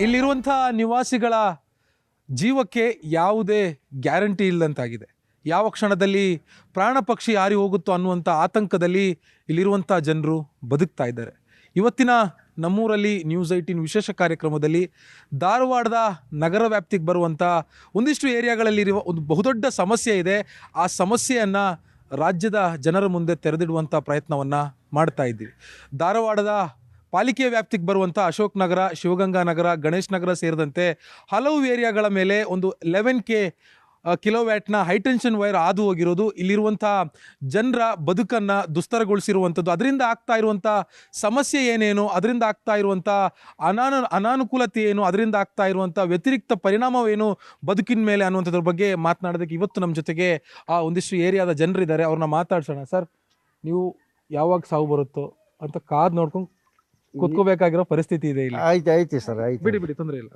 ಇಲ್ಲಿರುವಂಥ ನಿವಾಸಿಗಳ ಜೀವಕ್ಕೆ ಯಾವುದೇ ಗ್ಯಾರಂಟಿ ಇಲ್ಲದಂತಾಗಿದೆ ಯಾವ ಕ್ಷಣದಲ್ಲಿ ಪ್ರಾಣ ಪಕ್ಷಿ ಯಾರಿ ಹೋಗುತ್ತೋ ಅನ್ನುವಂಥ ಆತಂಕದಲ್ಲಿ ಇಲ್ಲಿರುವಂಥ ಜನರು ಬದುಕ್ತಾ ಇದ್ದಾರೆ. ಇವತ್ತಿನ ನಮ್ಮೂರಲ್ಲಿ ನ್ಯೂಸ್ ಏಯ್ಟೀನ್ ವಿಶೇಷ ಕಾರ್ಯಕ್ರಮದಲ್ಲಿ ಧಾರವಾಡದ ನಗರ ವ್ಯಾಪ್ತಿಗೆ ಬರುವಂಥ ಒಂದಿಷ್ಟು ಏರಿಯಾಗಳಲ್ಲಿರುವ ಒಂದು ಬಹುದೊಡ್ಡ ಸಮಸ್ಯೆ ಇದೆ. ಆ ಸಮಸ್ಯೆಯನ್ನು ರಾಜ್ಯದ ಜನರ ಮುಂದೆ ತೆರೆದಿಡುವಂಥ ಪ್ರಯತ್ನವನ್ನು ಮಾಡ್ತಾ ಇದ್ದೀವಿ. ಧಾರವಾಡದ ಪಾಲಿಕೆಯ ವ್ಯಾಪ್ತಿಗೆ ಬರುವಂಥ ಅಶೋಕ್ ನಗರ, ಶಿವಗಂಗಾ ನಗರ, ಗಣೇಶ್ ನಗರ ಸೇರಿದಂತೆ ಹಲವು ಏರಿಯಾಗಳ ಮೇಲೆ ಒಂದು ಲೆವೆನ್ ಕೆ ಕಿಲೋವ್ಯಾಟ್ನ ಹೈಟೆನ್ಷನ್ ವೈರ್ ಹಾದು ಹೋಗಿರೋದು. ಇಲ್ಲಿರುವಂಥ ಜನರ ಬದುಕನ್ನು ದುಸ್ತರಗೊಳಿಸಿರುವಂಥದ್ದು. ಅದರಿಂದ ಆಗ್ತಾ ಇರುವಂಥ ಸಮಸ್ಯೆ ಏನೇನು? ಅದರಿಂದ ಆಗ್ತಾ ಇರುವಂಥ ಅನಾನು, ಅನಾನುಕೂಲತೆ ಏನು? ಅದರಿಂದ ಆಗ್ತಾ ಇರುವಂಥ ವ್ಯತಿರಿಕ್ತ ಪರಿಣಾಮವೇನು ಬದುಕಿನ ಮೇಲೆ ಅನ್ನುವಂಥದ್ರ ಬಗ್ಗೆ ಮಾತನಾಡೋದಕ್ಕೆ ಇವತ್ತು ನಮ್ಮ ಜೊತೆಗೆ, ಆ, ಒಂದಿಷ್ಟು ಏರಿಯಾದ ಜನರಿದ್ದಾರೆ. ಅವ್ರನ್ನ ಮಾತಾಡ್ಸೋಣ. ಸರ್, ನೀವು ಯಾವಾಗ ಸಾವು ಬರುತ್ತೋ ಅಂತ ಕಾದು ನೋಡ್ಕೊಂಡು ಕುತ್ಕೋಬೇಕಾಗಿರೋ ಪರಿಸ್ಥಿತಿ ಇದೆ ಇಲ್ಲಿ. ಐತಿ ಐತಿ ಸರ್ ಐತಿ ಬಿಡಿ ಬಿಡಿ ತೊಂದರೆ ಇಲ್ಲ.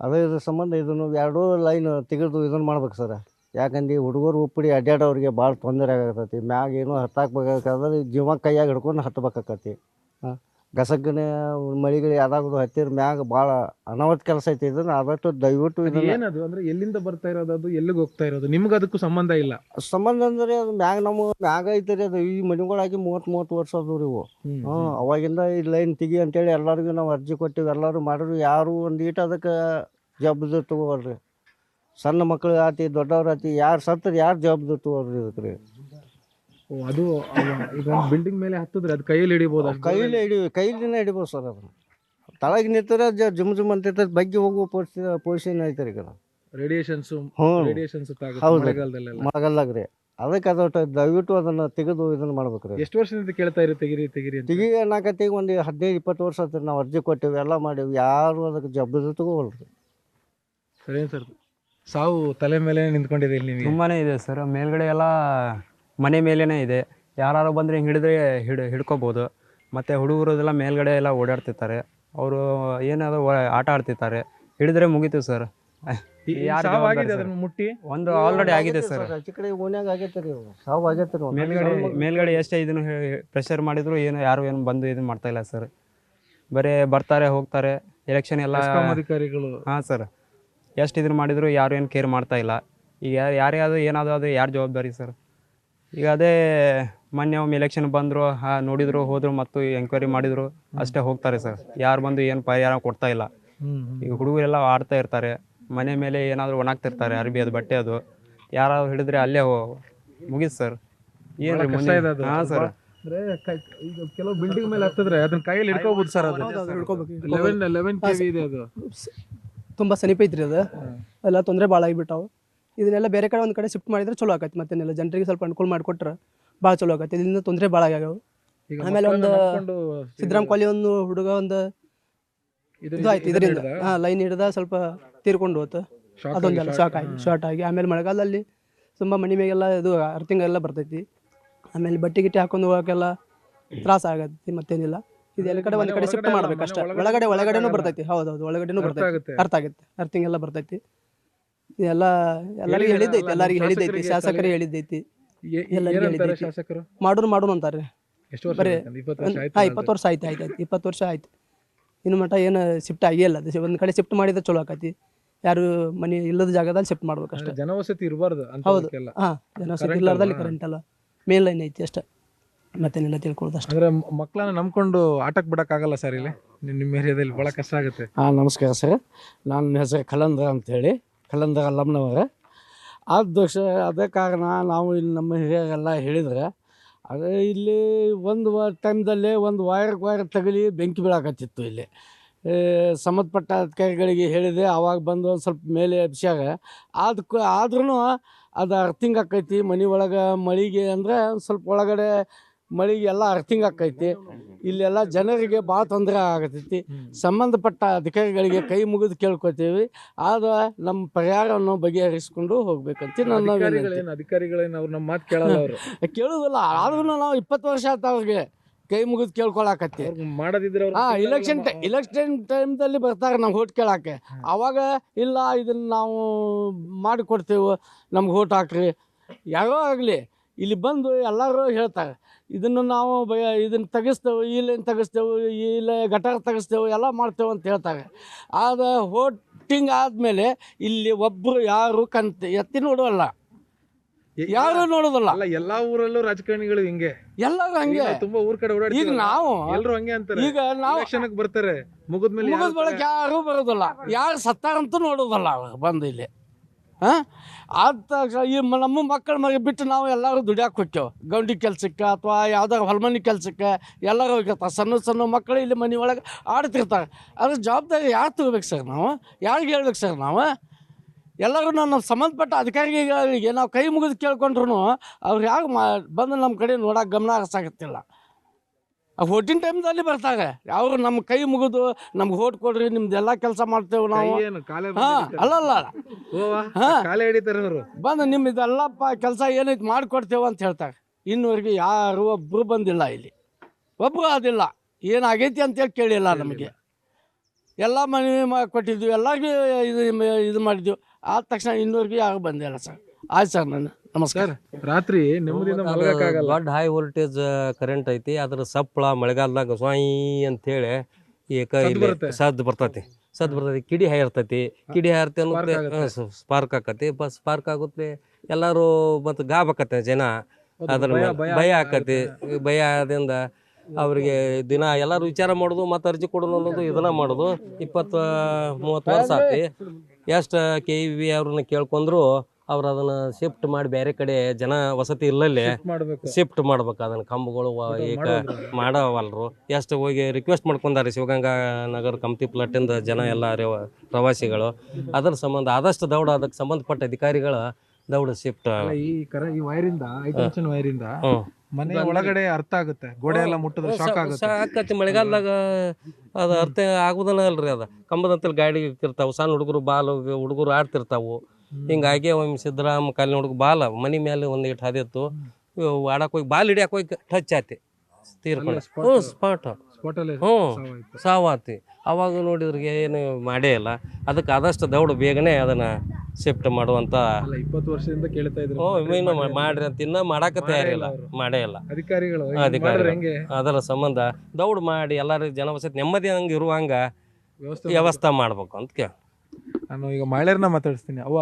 ಅದೇ ಇದ್ರ ಸಂಬಂಧ ಇದನ್ನು ಎರಡೂ ಲೈನ್ ತೆಗೆದು ಇದನ್ನು ಮಾಡ್ಬೇಕು ಸರ್. ಯಾಕಂದ್ರೆ ಹುಡುಗರು ಉಪ್ಪಡಿ ಅಡ್ಡಾಡೋರಿಗೆ ಭಾಳ ತೊಂದರೆ ಆಗತೈತಿ ಮ್ಯಾಗ ಏನೋ ಹತ್ತಾಕ್ಬೇಕಾದ್ರೆ ಜೀವ ಕೈಯಾಗ ಹಿಡ್ಕೊಂಡು ಹತ್ಬೇಕಾಕತಿ ಹಾಂ? ಗಸಗನೆ ಮಳಿಗಳು ಯಾವ್ದಾದ್ರು ಹತ್ತಿರ ಮ್ಯಾಗ ಭಾಳ ಅನಾವತ್ ಕೆಲಸ ಐತಿ ಇದನ್ನ ಆದಷ್ಟು ದಯವಿಟ್ಟು ಇದನ್ನ ಏನದು? ಅಂದ್ರೆ ಎಲ್ಲಿಂದ ಬರ್ತಾ ಇರೋದು ಅದು? ಎಲ್ಲಿಗೆ ಹೋಗ್ತಾ ಇರೋದು? ನಿಮ್ಗೆ ಅದಕ್ಕೂ ಸಂಬಂಧ ಇಲ್ಲ? ಸಂಬಂಧ ಅಂದ್ರೆ ಅದು ಮ್ಯಾಗ ನಮ್ಮ ಮ್ಯಾಗ ಐತಿ ರೀ ಅದು. ಈ ಮನೆಗಳಾಗಿ ಮೂವತ್ತು ಮೂವತ್ತು ವರ್ಷ ಅದು ರೀ ಇವು. ಹ್ಞೂ ಅವಾಗಿಂದ ಈ ಲೈನ್ ತೆಗಿ ಅಂತೇಳಿ ಎಲ್ಲರಿಗೂ ನಾವು ಅರ್ಜಿ ಕೊಟ್ಟಿವಿ. ಎಲ್ಲರೂ ಮಾಡಿದ್ರು. ಯಾರು ಒಂದು ಈಟ ಅದಕ್ಕೆ ಜವಾಬ್ದಾರಿ ತಗೋವಲ್ರಿ. ಸಣ್ಣ ಮಕ್ಳು ಆತಿ ದೊಡ್ಡವ್ರು ಆತಿ ಯಾರು ಸತ್ತರು ಯಾರು ಜವಾಬ್ದಾರಿ ತಗೋರಿ ಇದಕ್ಕೆ ರೀ ಅದು ಈಗ ಒಂದು ಬಿಲ್ಡಿಂಗ್ ಮೇಲೆ ಹತ್ತಿದ್ರೆ ಅದು ಕೈಯಲ್ಲಿ ಹಿಡಿಬಹುದು ಕೈಲೇ ಹಿಡಿ ಕೈಲಿನೇ ಹಿಡಿಬೋದು ಸರ್ ಅದನ್ನು. ತಳಗೆ ನಿಂತರೆ ಜ ಜುಮ್ ಜುಮ್ ಅಂತ ಬಗ್ಗೆ ಹೋಗುವ ಪೊಸಿಷನ್ ಪೊಸಿಷನ್ ಐತೆ ಈಗ ರೇಡಿಯೇಷನ್ಸ್ ಹ್ಞೂ. ರೇಡಿಯೇಷನ್ಸ್ ಹೌದು. ಮಳೆಗಾಲದಲ್ಲೆಲ್ಲ. ಮಳೆಗಾಲದಾಗ ರೀ. ಅದಕ್ಕೆ ಅದೊಟ್ಟು ದಯವಿಟ್ಟು ಅದನ್ನು ತೆಗೆದು ಇದನ್ನು ಮಾಡ್ಬೇಕು ರೀ. ಎಷ್ಟು ವರ್ಷದಿಂದ ಕೇಳ್ತಾ ಇರಿ ತೆಗಿರಿ ತೆಗಿರಿ ಅಂತ? ತೆಗಿ ಅನ್ನಕತ್ತೀಗ ಒಂದು ಹದಿನೈದು ಇಪ್ಪತ್ತು ವರ್ಷ ಆತ್ರಿ ನಾವು ಅರ್ಜಿ ಕೊಟ್ಟೆವು ಎಲ್ಲ ಮಾಡೇವಿ. ಯಾರು ಅದಕ್ಕೆ ಜವಾಬ್ದಾರಿ ತಗೋವಲ್ರಿ ಸರಿ ಸರ್ ಸಾವು ತಲೆ ಮೇಲೆ ನಿಂತ್ಕೊಂಡಿದೆ ಇಲ್ಲಿ ನಿಮಗೆ? ತುಂಬಾನೇ ಇದೆ ಸರ್ ಮೇಲ್ಗಡೆ ಎಲ್ಲ ಮನೆ ಮೇಲೇನೆ ಇದೆ. ಯಾರು ಬಂದರೆ ಹಿಡಿದ್ರೆ ಹಿಡ್ ಹಿಡ್ಕೋಬೋದು. ಮತ್ತು ಹುಡುಗರದೆಲ್ಲ ಮೇಲ್ಗಡೆ ಎಲ್ಲ ಓಡಾಡ್ತಿರ್ತಾರೆ. ಅವರು ಏನಾದ್ರು ಆಟ ಆಡ್ತಿರ್ತಾರೆ. ಹಿಡಿದ್ರೆ ಮುಗೀತು ಸರ್ ಮುಟ್ಟಿ? ಒಂದು ಆಲ್ರೆಡಿ ಆಗಿದೆ ಸರ್. ಮೇಲ್ಗಡೆ ಮೇಲ್ಗಡೆ ಎಷ್ಟೇ ಇದನ್ನು ಪ್ರೆಷರ್ ಮಾಡಿದ್ರು ಏನು ಯಾರು ಏನು ಬಂದು ಇದನ್ನ ಮಾಡ್ತಾ ಇಲ್ಲ ಸರ್ ಬರೀ ಬರ್ತಾರೆ ಹೋಗ್ತಾರೆ. ಎಲೆಕ್ಷನ್ ಎಲ್ಲ ಅಧಿಕಾರಿಗಳು. ಹಾಂ ಸರ್ ಎಷ್ಟು ಇದನ್ನು ಮಾಡಿದ್ರು ಯಾರು ಏನು ಕೇರ್ ಮಾಡ್ತಾ ಇಲ್ಲ. ಈಗ ಯಾರ್ಯಾರು ಏನಾದರೂ ಅದು ಯಾರು ಜವಾಬ್ದಾರಿ ಸರ್ ಈಗ ಅದೇ ಮೊನ್ನೆ ಒಮ್ಮೆ ಎಲೆಕ್ಷನ್ ಬಂದರು ಹಾ ನೋಡಿದ್ರು ಹೋದ್ರು ಮತ್ತು ಎಂಕ್ವೈರಿ ಮಾಡಿದ್ರು. ಅಷ್ಟೇ ಹೋಗ್ತಾರೆ ಸರ್. ಯಾರು ಬಂದು ಏನು ಪರಿಹಾರ ಕೊಡ್ತಾ ಇಲ್ಲ. ಈಗ ಹುಡುಗರೆಲ್ಲ ಆಡ್ತಾ ಇರ್ತಾರೆ. ಮನೆ ಮೇಲೆ ಏನಾದರೂ ಒಣಗ್ತಿರ್ತಾರೆ ಅರ್ಬಿ ಅದು ಬಟ್ಟೆ ಅದು. ಯಾರಾದ್ರು ಹಿಡಿದ್ರೆ ಅಲ್ಲೇ ಹೋ ಮುಗೀತು ಸರ್. ಅದು. ಹಾಂ ಸರ್. ಅಂದ್ರೆ ಈಗ ಕೆಲವು ಬಿಲ್ಡಿಂಗ್ ಮೇಲೆ ಹತ್ತಿದ್ರೆ ಅದನ್ನ ಕೈಯಲ್ಲಿ ಹಿಡ್ಕೋಬಹುದು ಸರ್ ಅದು. ಲೆವೆನ್ ಲೆವೆನ್ ಕೆ ಇದೆ ಅದು. ತುಂಬ ಸಮೀಪ ಐತ್ರಿ ಅದು. ಎಲ್ಲ ತೊಂದರೆ ಭಾಳ ಆಗಿಬಿಟ್ಟಾವು. ಇದನ್ನೆಲ್ಲ ಬೇರೆ ಕಡೆ ಒಂದು ಕಡೆ ಶಿಫ್ಟ್ ಮಾಡಿದ್ರೆ ಚಲೋ ಆಗತ್ತೆ ಮತ್ತೆ ಇನ್ನೆಲ್ಲ ಜನರಿಗೆ ಸ್ವಲ್ಪ ಅನುಕೂಲ ಮಾಡಿಕೊಟ್ರೆ ಭಾಳ ಚಲೋ ಆಗತ್ತೆ ಇದರಿಂದ ತೊಂದರೆ ಭಾಳ ಆಗ್ಯಾವ. ಆಮೇಲೆ ಒಂದು ಸಿದ್ದರಾಮ್ ಕಾಲಿ ಒಂದು ಹುಡುಗ ಒಂದು ಇದು- ಆಯ್ತು ಇದರಿಂದ? ಹಾಂ ಲೈನ್ ಹಿಡ್ದ ಸ್ವಲ್ಪ ತೀರ್ಕೊಂಡು ಹೋತು. ಅದೊಂದೆಲ್ಲ ಶಾಕ್ ಆಗಿ ಶಾರ್ಟ್ ಆಗಿ. ಆಮೇಲೆ ಮಳೆಗಾಲದಲ್ಲಿ ತುಂಬ ಮಣಿ ಮೇಗೆಲ್ಲ ಇದು ಅರ್ಥಿಂಗ್ ಎಲ್ಲ ಬರ್ತೈತಿ. ಆಮೇಲೆ ಬಟ್ಟೆ ಗಿಟ್ಟೆ ಹಾಕೊಂಡು ಹೋಗೋಕ್ಕೆಲ್ಲ ತ್ರಾಸ ಆಗತ್ತೆ ಮತ್ತೇನಿಲ್ಲ. ಇದು ಎಲ್ಲ ಕಡೆ ಒಂದು ಕಡೆ ಶಿಫ್ಟ್ ಮಾಡ್ಬೇಕು ಅಷ್ಟೇ. ಒಳಗಡೆ ಒಳಗಡೆ ಒಳಗಡೆನೂ. ಬರ್ತೈತಿ. ಹೌದೌದು ಒಳಗಡೆನೂ ಬರ್ತೈತಿ. ಅರ್ಥ ಆಗುತ್ತೆ. ಅರ್ಥಿಂಗ್ ಎಲ್ಲ ಬರ್ತೈತಿ. ಇದೆಲ್ಲ ಎಲ್ಲರಿಗೂ ಹೇಳಿದ್ದೈತಿ ಎಲ್ಲರಿಗೂ ಹೇಳಿದ್ದೈತಿ ಶಾಸಕರಿಗೆ ಹೇಳಿದ್ದೈತಿ. ಎಲ್ಲರಿಗೂ ಹೇಳಿದ್ದೈತಿ. ಶಾಸಕರು? ಮಾಡೋಣ ಮಾಡೋಣ ಅಂತಾರೆ. ಎಷ್ಟು ವರ್ಷ ಬರೀ ಆಯ್ತು? ಇಪ್ಪತ್ತು ವರ್ಷ ಆಯ್ತು ಹಾಂ. ಇಪ್ಪತ್ತು ವರ್ಷ ಆಯ್ತು ಆಯ್ತು ಆಯ್ತು ಇಪ್ಪತ್ತು ವರ್ಷ ಆಯ್ತು. ಇನ್ನು ಮಟ್ಟ ಏನು ಶಿಫ್ಟ್ ಆಗಿಲ್ಲ ಅದು ಒಂದು ಕಡೆ ಶಿಫ್ಟ್ ಮಾಡಿದ್ರೆ ಚಲೋ ಆಕತಿ. ಯಾರು ಮನೆ ಇಲ್ಲದ ಜಾಗದಲ್ಲಿ ಶಿಫ್ಟ್ ಮಾಡ್ಬೇಕು ಅಷ್ಟೇ. ಅಂದ್ರೆ ಜನವಸತಿ ಇರಬಾರ್ದು ಅಂತ ಹೌದು. ಹಾ ಜನವಸತಿ ಅಲ್ವಾ? ಕರೆಂಟ್ ಅಲ್ಲ ಮೇನ್ ಲೈನ್ ಐತಿ ಅಷ್ಟೇ. ಮತ್ತೇನೆಲ್ಲ ತಿಳ್ಕೊಳ್ಳೋದು ಅಷ್ಟೇ. ಅಂದ್ರೆ ಮಕ್ಕಳನ್ನ ನಂಬ್ಕೊಂಡು ಆಟಕ್ಕೆ ಬಿಡಕ್ಕಾಗಲ್ಲ ಸರ್ ಇಲ್ಲಿ? ನಿಮ್- ನಿಮ್ಮ ಏರಿಯಾದಲ್ಲಿ ಬಹಳ ಕಷ್ಟ ಆಗುತ್ತೆ. ಹಾಂ ನಮಸ್ಕಾರ ಸರ್. ನನ್ನ ಹೆಸರು ಕಲಂದ್ರ ಅಂಥೇಳಿ ಕಲಂದ್ರ ಅಲ್ಲಮ್ಮನವರ. ಅದು ದೋಷ, ಅದೇ ಕಾರಣ ನಾವು ಇಲ್ಲಿ ನಮ್ಮ ಹಿರಿಯರೆಲ್ಲ ಹೇಳಿದ್ರೆ, ಅದೇ ಇಲ್ಲಿ ಒಂದು ವ, ಟೈಮ್ದಲ್ಲೇ ಒಂದು ವೈರ್ ವಾಯರ್ ತಗಲಿ ಬೆಂಕಿ ಬೀಳಾಕತ್ತಿತ್ತು ಇಲ್ಲಿ. ಸಂಬಂಧಪಟ್ಟ ಅಧಿಕಾರಿಗಳಿಗೆ ಹೇಳಿದೆ ಆವಾಗ ಬಂದು ಒಂದು ಸ್ವಲ್ಪ ಮೇಲೆ ಎಬ್ಸ್ಯಾಗ ಅದಕ್ಕೆ ಆದ್ರೂ ಅದು ಅರ್ಥಿಂಗ್ ಆಕೈತಿ, ಮನೆ ಒಳಗೆ ಮಳಿಗೆ ಅಂದರೆ ಸ್ವಲ್ಪ ಒಳಗಡೆ ಮಳೆಗೆ ಎಲ್ಲ ಅರ್ಥಿಂಗ್ ಆಕೈತಿ. ಇಲ್ಲೆಲ್ಲ ಜನರಿಗೆ ಭಾಳ ತೊಂದರೆ ಆಗತೈತಿ. ಸಂಬಂಧಪಟ್ಟ ಅಧಿಕಾರಿಗಳಿಗೆ ಕೈ ಮುಗಿದು ಕೇಳ್ಕೊತೀವಿ. ಆದ ನಮ್ಮ ಪರಿಹಾರವನ್ನು ಬಗೆಹರಿಸ್ಕೊಂಡು ಹೋಗ್ಬೇಕಂತ ನನ್ನ. ಅಧಿಕಾರಿಗಳೇನು ಅವ್ರು ನಮ್ಮ ಮಾತು ಕೇಳಲ್ಲ ಅವರು? ಕೇಳುದಿಲ್ಲ. ಆದ್ರೂ ನಾವು ಇಪ್ಪತ್ತು ವರ್ಷ ಆತ ಅವ್ರಿಗೆ ಕೈ ಮುಗಿದು ಕೇಳ್ಕೊಳಕತ್ತಿ. ಮಾಡದಿದ್ರೆ ಹಾ ಇಲೆಕ್ಷನ್ ಟೈಮ್ ಇಲೆಕ್ಷನ್ ಟೈಮ್ದಲ್ಲಿ ಬರ್ತಾರೆ ನಮ್ಗೆ ಓಟ್ ಕೇಳಕ್ಕೆ. ಅವಾಗ ಇಲ್ಲ ಇದನ್ನ ನಾವು ಮಾಡಿಕೊಡ್ತೇವೆ. ನಮ್ಗೆ ಓಟ್ ಹಾಕ್ರಿ. ಯಾರೋ ಆಗಲಿ ಇಲ್ಲಿ ಬಂದು ಎಲ್ಲರೂ ಹೇಳ್ತಾರೆ. ಇದನ್ನು ನಾವು ಬಯ ಇದನ್ನು ತೆಗಿಸ್ತೇವೆ ಇಲ್ಲೇನು ತೆಗೆಸ್ತೇವೆ ಇಲ್ಲೇ ಘಟಕ ತೆಗೆಸ್ತೇವೆ ಎಲ್ಲ ಮಾಡ್ತೇವೆ ಅಂತ ಹೇಳ್ತಾರೆ. ಆದ ಹೋಟಿಂಗ್ ಆದಮೇಲೆ ಇಲ್ಲಿ ಒಬ್ಬರು ಯಾರು ಕಂತ ಎತ್ತಿ ನೋಡೋಲ್ಲ ಯಾರು ನೋಡೋದಲ್ಲ ಅಲ್ಲ ಎಲ್ಲಾ ಊರಲ್ಲೂ ರಾಜಕಾರಣಿಗಳು ಹಿಂಗೆ. ಎಲ್ಲರೂ ಹಂಗೆ. ತುಂಬಾ ಊರ್ ಕಡೆ ಈಗ ನಾವು ಎಲ್ಲರೂ ಹಂಗೆ ಅಂತಾರೆ. ಈಗ ನಾವು ಕ್ಷಣಕ್ಕೆ ಬರ್ತಾರೆ. ಮುಗಿದ್ಮೇಲೆ ಮುಗಿದ ಬಳಕ ಯಾರು ಬರೋದಿಲ್ಲ. ಯಾರು ಸತ್ತಾರಂತೂ ನೋಡೋದಲ್ಲ ಬಂದು ಇಲ್ಲಿ. ಹಾಂ? ಆದ ಈ ನಮ್ಮ ಮಕ್ಕಳ ಮಗ ಬಿಟ್ಟು ನಾವು ಎಲ್ಲರೂ ದುಡಿಯಾಕೆ ಹೋಗ್ತೇವೆ ಗೌಂಡಿ ಕೆಲಸಕ್ಕೆ ಅಥವಾ ಯಾವ್ದಾರ ಹೊಲ್ಮನಿ ಕೆಲಸಕ್ಕೆ ಎಲ್ಲರೂ ಹೋಗಿರ್ತಾರೆ. ಸಣ್ಣ ಸಣ್ಣ ಮಕ್ಕಳು ಇಲ್ಲಿ ಮನೆ ಒಳಗೆ ಆಡ್ತಿರ್ತಾರೆ. ಅದ್ರ ಜವಾಬ್ದಾರಿ ಯಾರು ತಗೋಬೇಕು ಸರ್ ನಾವು? ಯಾರಿಗೆ ಹೇಳ್ಬೇಕು ಸರ್ ನಾವು? ಎಲ್ಲರೂ ನಮ್ಮ ಸಂಬಂಧಪಟ್ಟ ಅಧಿಕಾರಿಗಳಿಗೆ ನಾವು ಕೈ ಮುಗಿದು ಕೇಳ್ಕೊಂಡ್ರು ಅವ್ರು ಯಾಕೆ ಮಾ, ಬಂದು ನಮ್ಮ ಕಡೆ ನೋಡೋಕೆ ಗಮನ ಹರಿಸಾಕತ್ತಿಲ್ಲ. ಆ ಹೋಟಿನ ಟೈಮ್ದಲ್ಲಿ ಬರ್ತಾರೆ ಅವ್ರು ನಮ್ಮ ಕೈ ಮುಗಿದು ನಮ್ಗೆ ಹೋಟ್ ಕೊಡ್ರಿ ನಿಮ್ದು ಎಲ್ಲ ಕೆಲಸ ಮಾಡ್ತೇವೆ ನಾವು. ಏನು ಕಾಲೇ ಹಾಂ ಅಲ್ಲಲ್ಲ ಹಾ. ಕಾಲೇ ಹಿಡಿತಾರೆ ಅವರು. ಬಂದು ನಿಮ್ಮ ಇದೆಲ್ಲಪ್ಪ ಕೆಲಸ ಏನೈತೆ ಮಾಡಿಕೊಡ್ತೇವೆ ಅಂತ ಹೇಳ್ತಾರೆ. ಇನ್ನುವರೆಗೆ ಯಾರು ಒಬ್ಬರು ಬಂದಿಲ್ಲ ಇಲ್ಲಿ. ಒಬ್ಬರು ಅದಿಲ್ಲ ಏನಾಗೈತಿ ಅಂತೇಳಿ ಕೇಳಿಲ್ಲ ನಮಗೆ. ಎಲ್ಲ ಮನವಿ ಮಾ- ಕೊಟ್ಟಿದ್ವಿ ಎಲ್ಲರಿಗೂ ಇದು ಇದು ಮಾಡಿದ್ವಿ. ಆದ ತಕ್ಷಣ ಇನ್ನೂವರೆಗೆ ಯಾರು ಬಂದಿಲ್ಲ ಸರ್. ಆಯ್ತು ಸರ್ ನಾನು. ನಮಸ್ಕಾರ. ರಾತ್ರಿ ನೆಮ್ಮದಿಯಿಂದ ಅದು ಮಲಗಕ್ಕಾಗಲ್ಲ. ದೊಡ್ಡ ಹೈ ವೋಲ್ಟೇಜ್ ಕರೆಂಟ್ ಐತಿ ಅದ್ರ ಸಪ್ಪಳ ಮಳೆಗಾಲದಾಗ ಸ್ವಾಯಿ ಅಂತೇಳಿ ಏಕ ಸದ್ದು ಇಲ್ಲಿ ಸದ್ ಸದ್ದು ಬರ್ತೈತಿ. ಸದ್ ಬರ್ತೈತಿ. ಕಿಡಿ ಹೈ ಇರ್ತೈತಿ ಕಿಡಿ ಹೈ ಇರ್ತೈತಿ ಅಂದ್ರೆ ಸ್ಪಾರ್ಕ್ ಆಕತಿ. ಬಸ್ ಸ್ಪಾರ್ಕ್ ಆಗುತ್ತೆ. ಎಲ್ಲರೂ ಮತ್ತೆ ಗಾಬಕತ್ತೆ ಜನ. ಅದ್ರ ಭಯ- ಆಕತಿ ಭಯ ಆದಿಂದ ಅವ್ರಿಗೆ ದಿನ ಎಲ್ಲರೂ ವಿಚಾರ ಮಾಡೋದು ಮತ್ತೆ ಅರ್ಜಿ ಕೊಡೋದು ಅನ್ನೋದು ಇದನ್ನ ಮಾಡೋದು. ಇಪ್ಪತ್ತು ಮೂವತ್ತು ವರ್ಷ ಆತಿ. ಎಷ್ಟು ಕೆ ವಿ ಅವ್ರನ್ನ ಕೇಳ್ಕೊಂಡ್ರು ಅವ್ರು ಅದನ್ನ ಶಿಫ್ಟ್ ಮಾಡಿ ಬೇರೆ ಕಡೆ ಜನ ವಸತಿ ಇಲ್ಲಲ್ಲೇ ಮಾಡ್ಬೇಕು. ಶಿಫ್ಟ್ ಮಾಡ್ಬೇಕು ಅದನ್ನ. ಕಂಬಗಳು ಈಗ. ಮಾಡವಲ್ರು. ಎಷ್ಟು ಹೋಗಿ ರಿಕ್ವೆಸ್ಟ್ ಮಾಡ್ಕೊಂಡಾರೆ ಶಿವಗಂಗಾ ನಗರ ಕಮ್ತಿ ಪ್ಲಾಟಿಂದ ಜನ ಎಲ್ಲ ರೆವ- ಪ್ರವಾಸಿಗಳು. ಅದ್ರ ಸಂಬಂಧ ಆದಷ್ಟು ದೌಡ ಅದಕ್ಕೆ ಸಂಬಂಧಪಟ್ಟ ಅಧಿಕಾರಿಗಳ ದೌಡ ಶಿಫ್ಟ್ ಅಲ್ಲ, ಈ ಕರ ಈ ವೈರಿಂದ ಮನೆ ಒಳಗಡೆ ಅರ್ಥ ಆಗುತ್ತೆ. ಗೋಡೆ ಎಲ್ಲ ಮುಟ್ಟಿದ್ರೆ ಶಾಕ್ ಆಗುತ್ತೆ. ಆಕತಿ ಮಳೆಗಾಲದಾಗ ಅದು ಅರ್ಥ ಆಗುದನ ಅಲ್ರಿ ಅದ. ಕಂಬದಂತಲ್ಲಿ ಗಾಡಿ ಇರ್ತಾವ ಸಣ್ಣ ಹುಡುಗರು ಬಾಲ್ ಹುಡುಗರು ಆಡ್ತಿರ್ತಾವು. ಹಿಂಗಾಗಿ ಒಮ್ಮೆ ಸಿದ್ದರಾಮ ಕಾಲಿನ ಹುಡುಗ ಬಾಲ ಮನಿ ಮೇಲೆ ಒಂದು ಇಟ್ಟು ಹದಿತ್ತು. ಆಡಕ್ ಹೋಗಿ ಬಾಲ್ ಹಿಡಿಯಕ್ ಹೋಗಿ ಟಚ್ ಆತಿ. ತೀರ್ಕೊಂಡು ಹ್ಞೂ ಸ್ಪಾಟ್ ಹ್ಞೂ. ಸಾವಾತಿ ಅವಾಗ ನೋಡಿದ್ರಿಗೆ ಏನು ಮಾಡೇ ಇಲ್ಲ. ಅದಕ್ಕೆ ಆದಷ್ಟು ದೌಡ್ ಬೇಗನೆ ಅದನ್ನ ಶಿಫ್ಟ್ ಮಾಡುವಂತ ಇಪ್ಪತ್ತು ವರ್ಷದಿಂದ ಕೇಳ್ತಾ ಇದ್ರು. ಮಾಡ್ರಿ ಅಂತ ಇನ್ನ ಮಾಡಾಕ ತಯಾರಿಲ್ಲ. ಮಾಡೇ ಇಲ್ಲ. ಅಧಿಕಾರಿಗಳು ಅಧಿಕಾರಿ ಹೆಂಗೆ? ಅದರ ಸಂಬಂಧ ದೌಡ್ ಮಾಡಿ ಎಲ್ಲರೂ ಜನವಸತಿ ನೆಮ್ಮದಿ ಹಂಗೆ ಇರುವಂಗ ವ್ಯವಸ್ಥೆ ವ್ಯವಸ್ಥೆ ಮಾಡ್ಬೇಕು ಅಂತ ಕೇಳ ನಾನು ಈಗ ಮಹಿಳೆಯರನ್ನ ಮಾತಾಡಿಸ್ತೀನಿ. ಅವ್ವ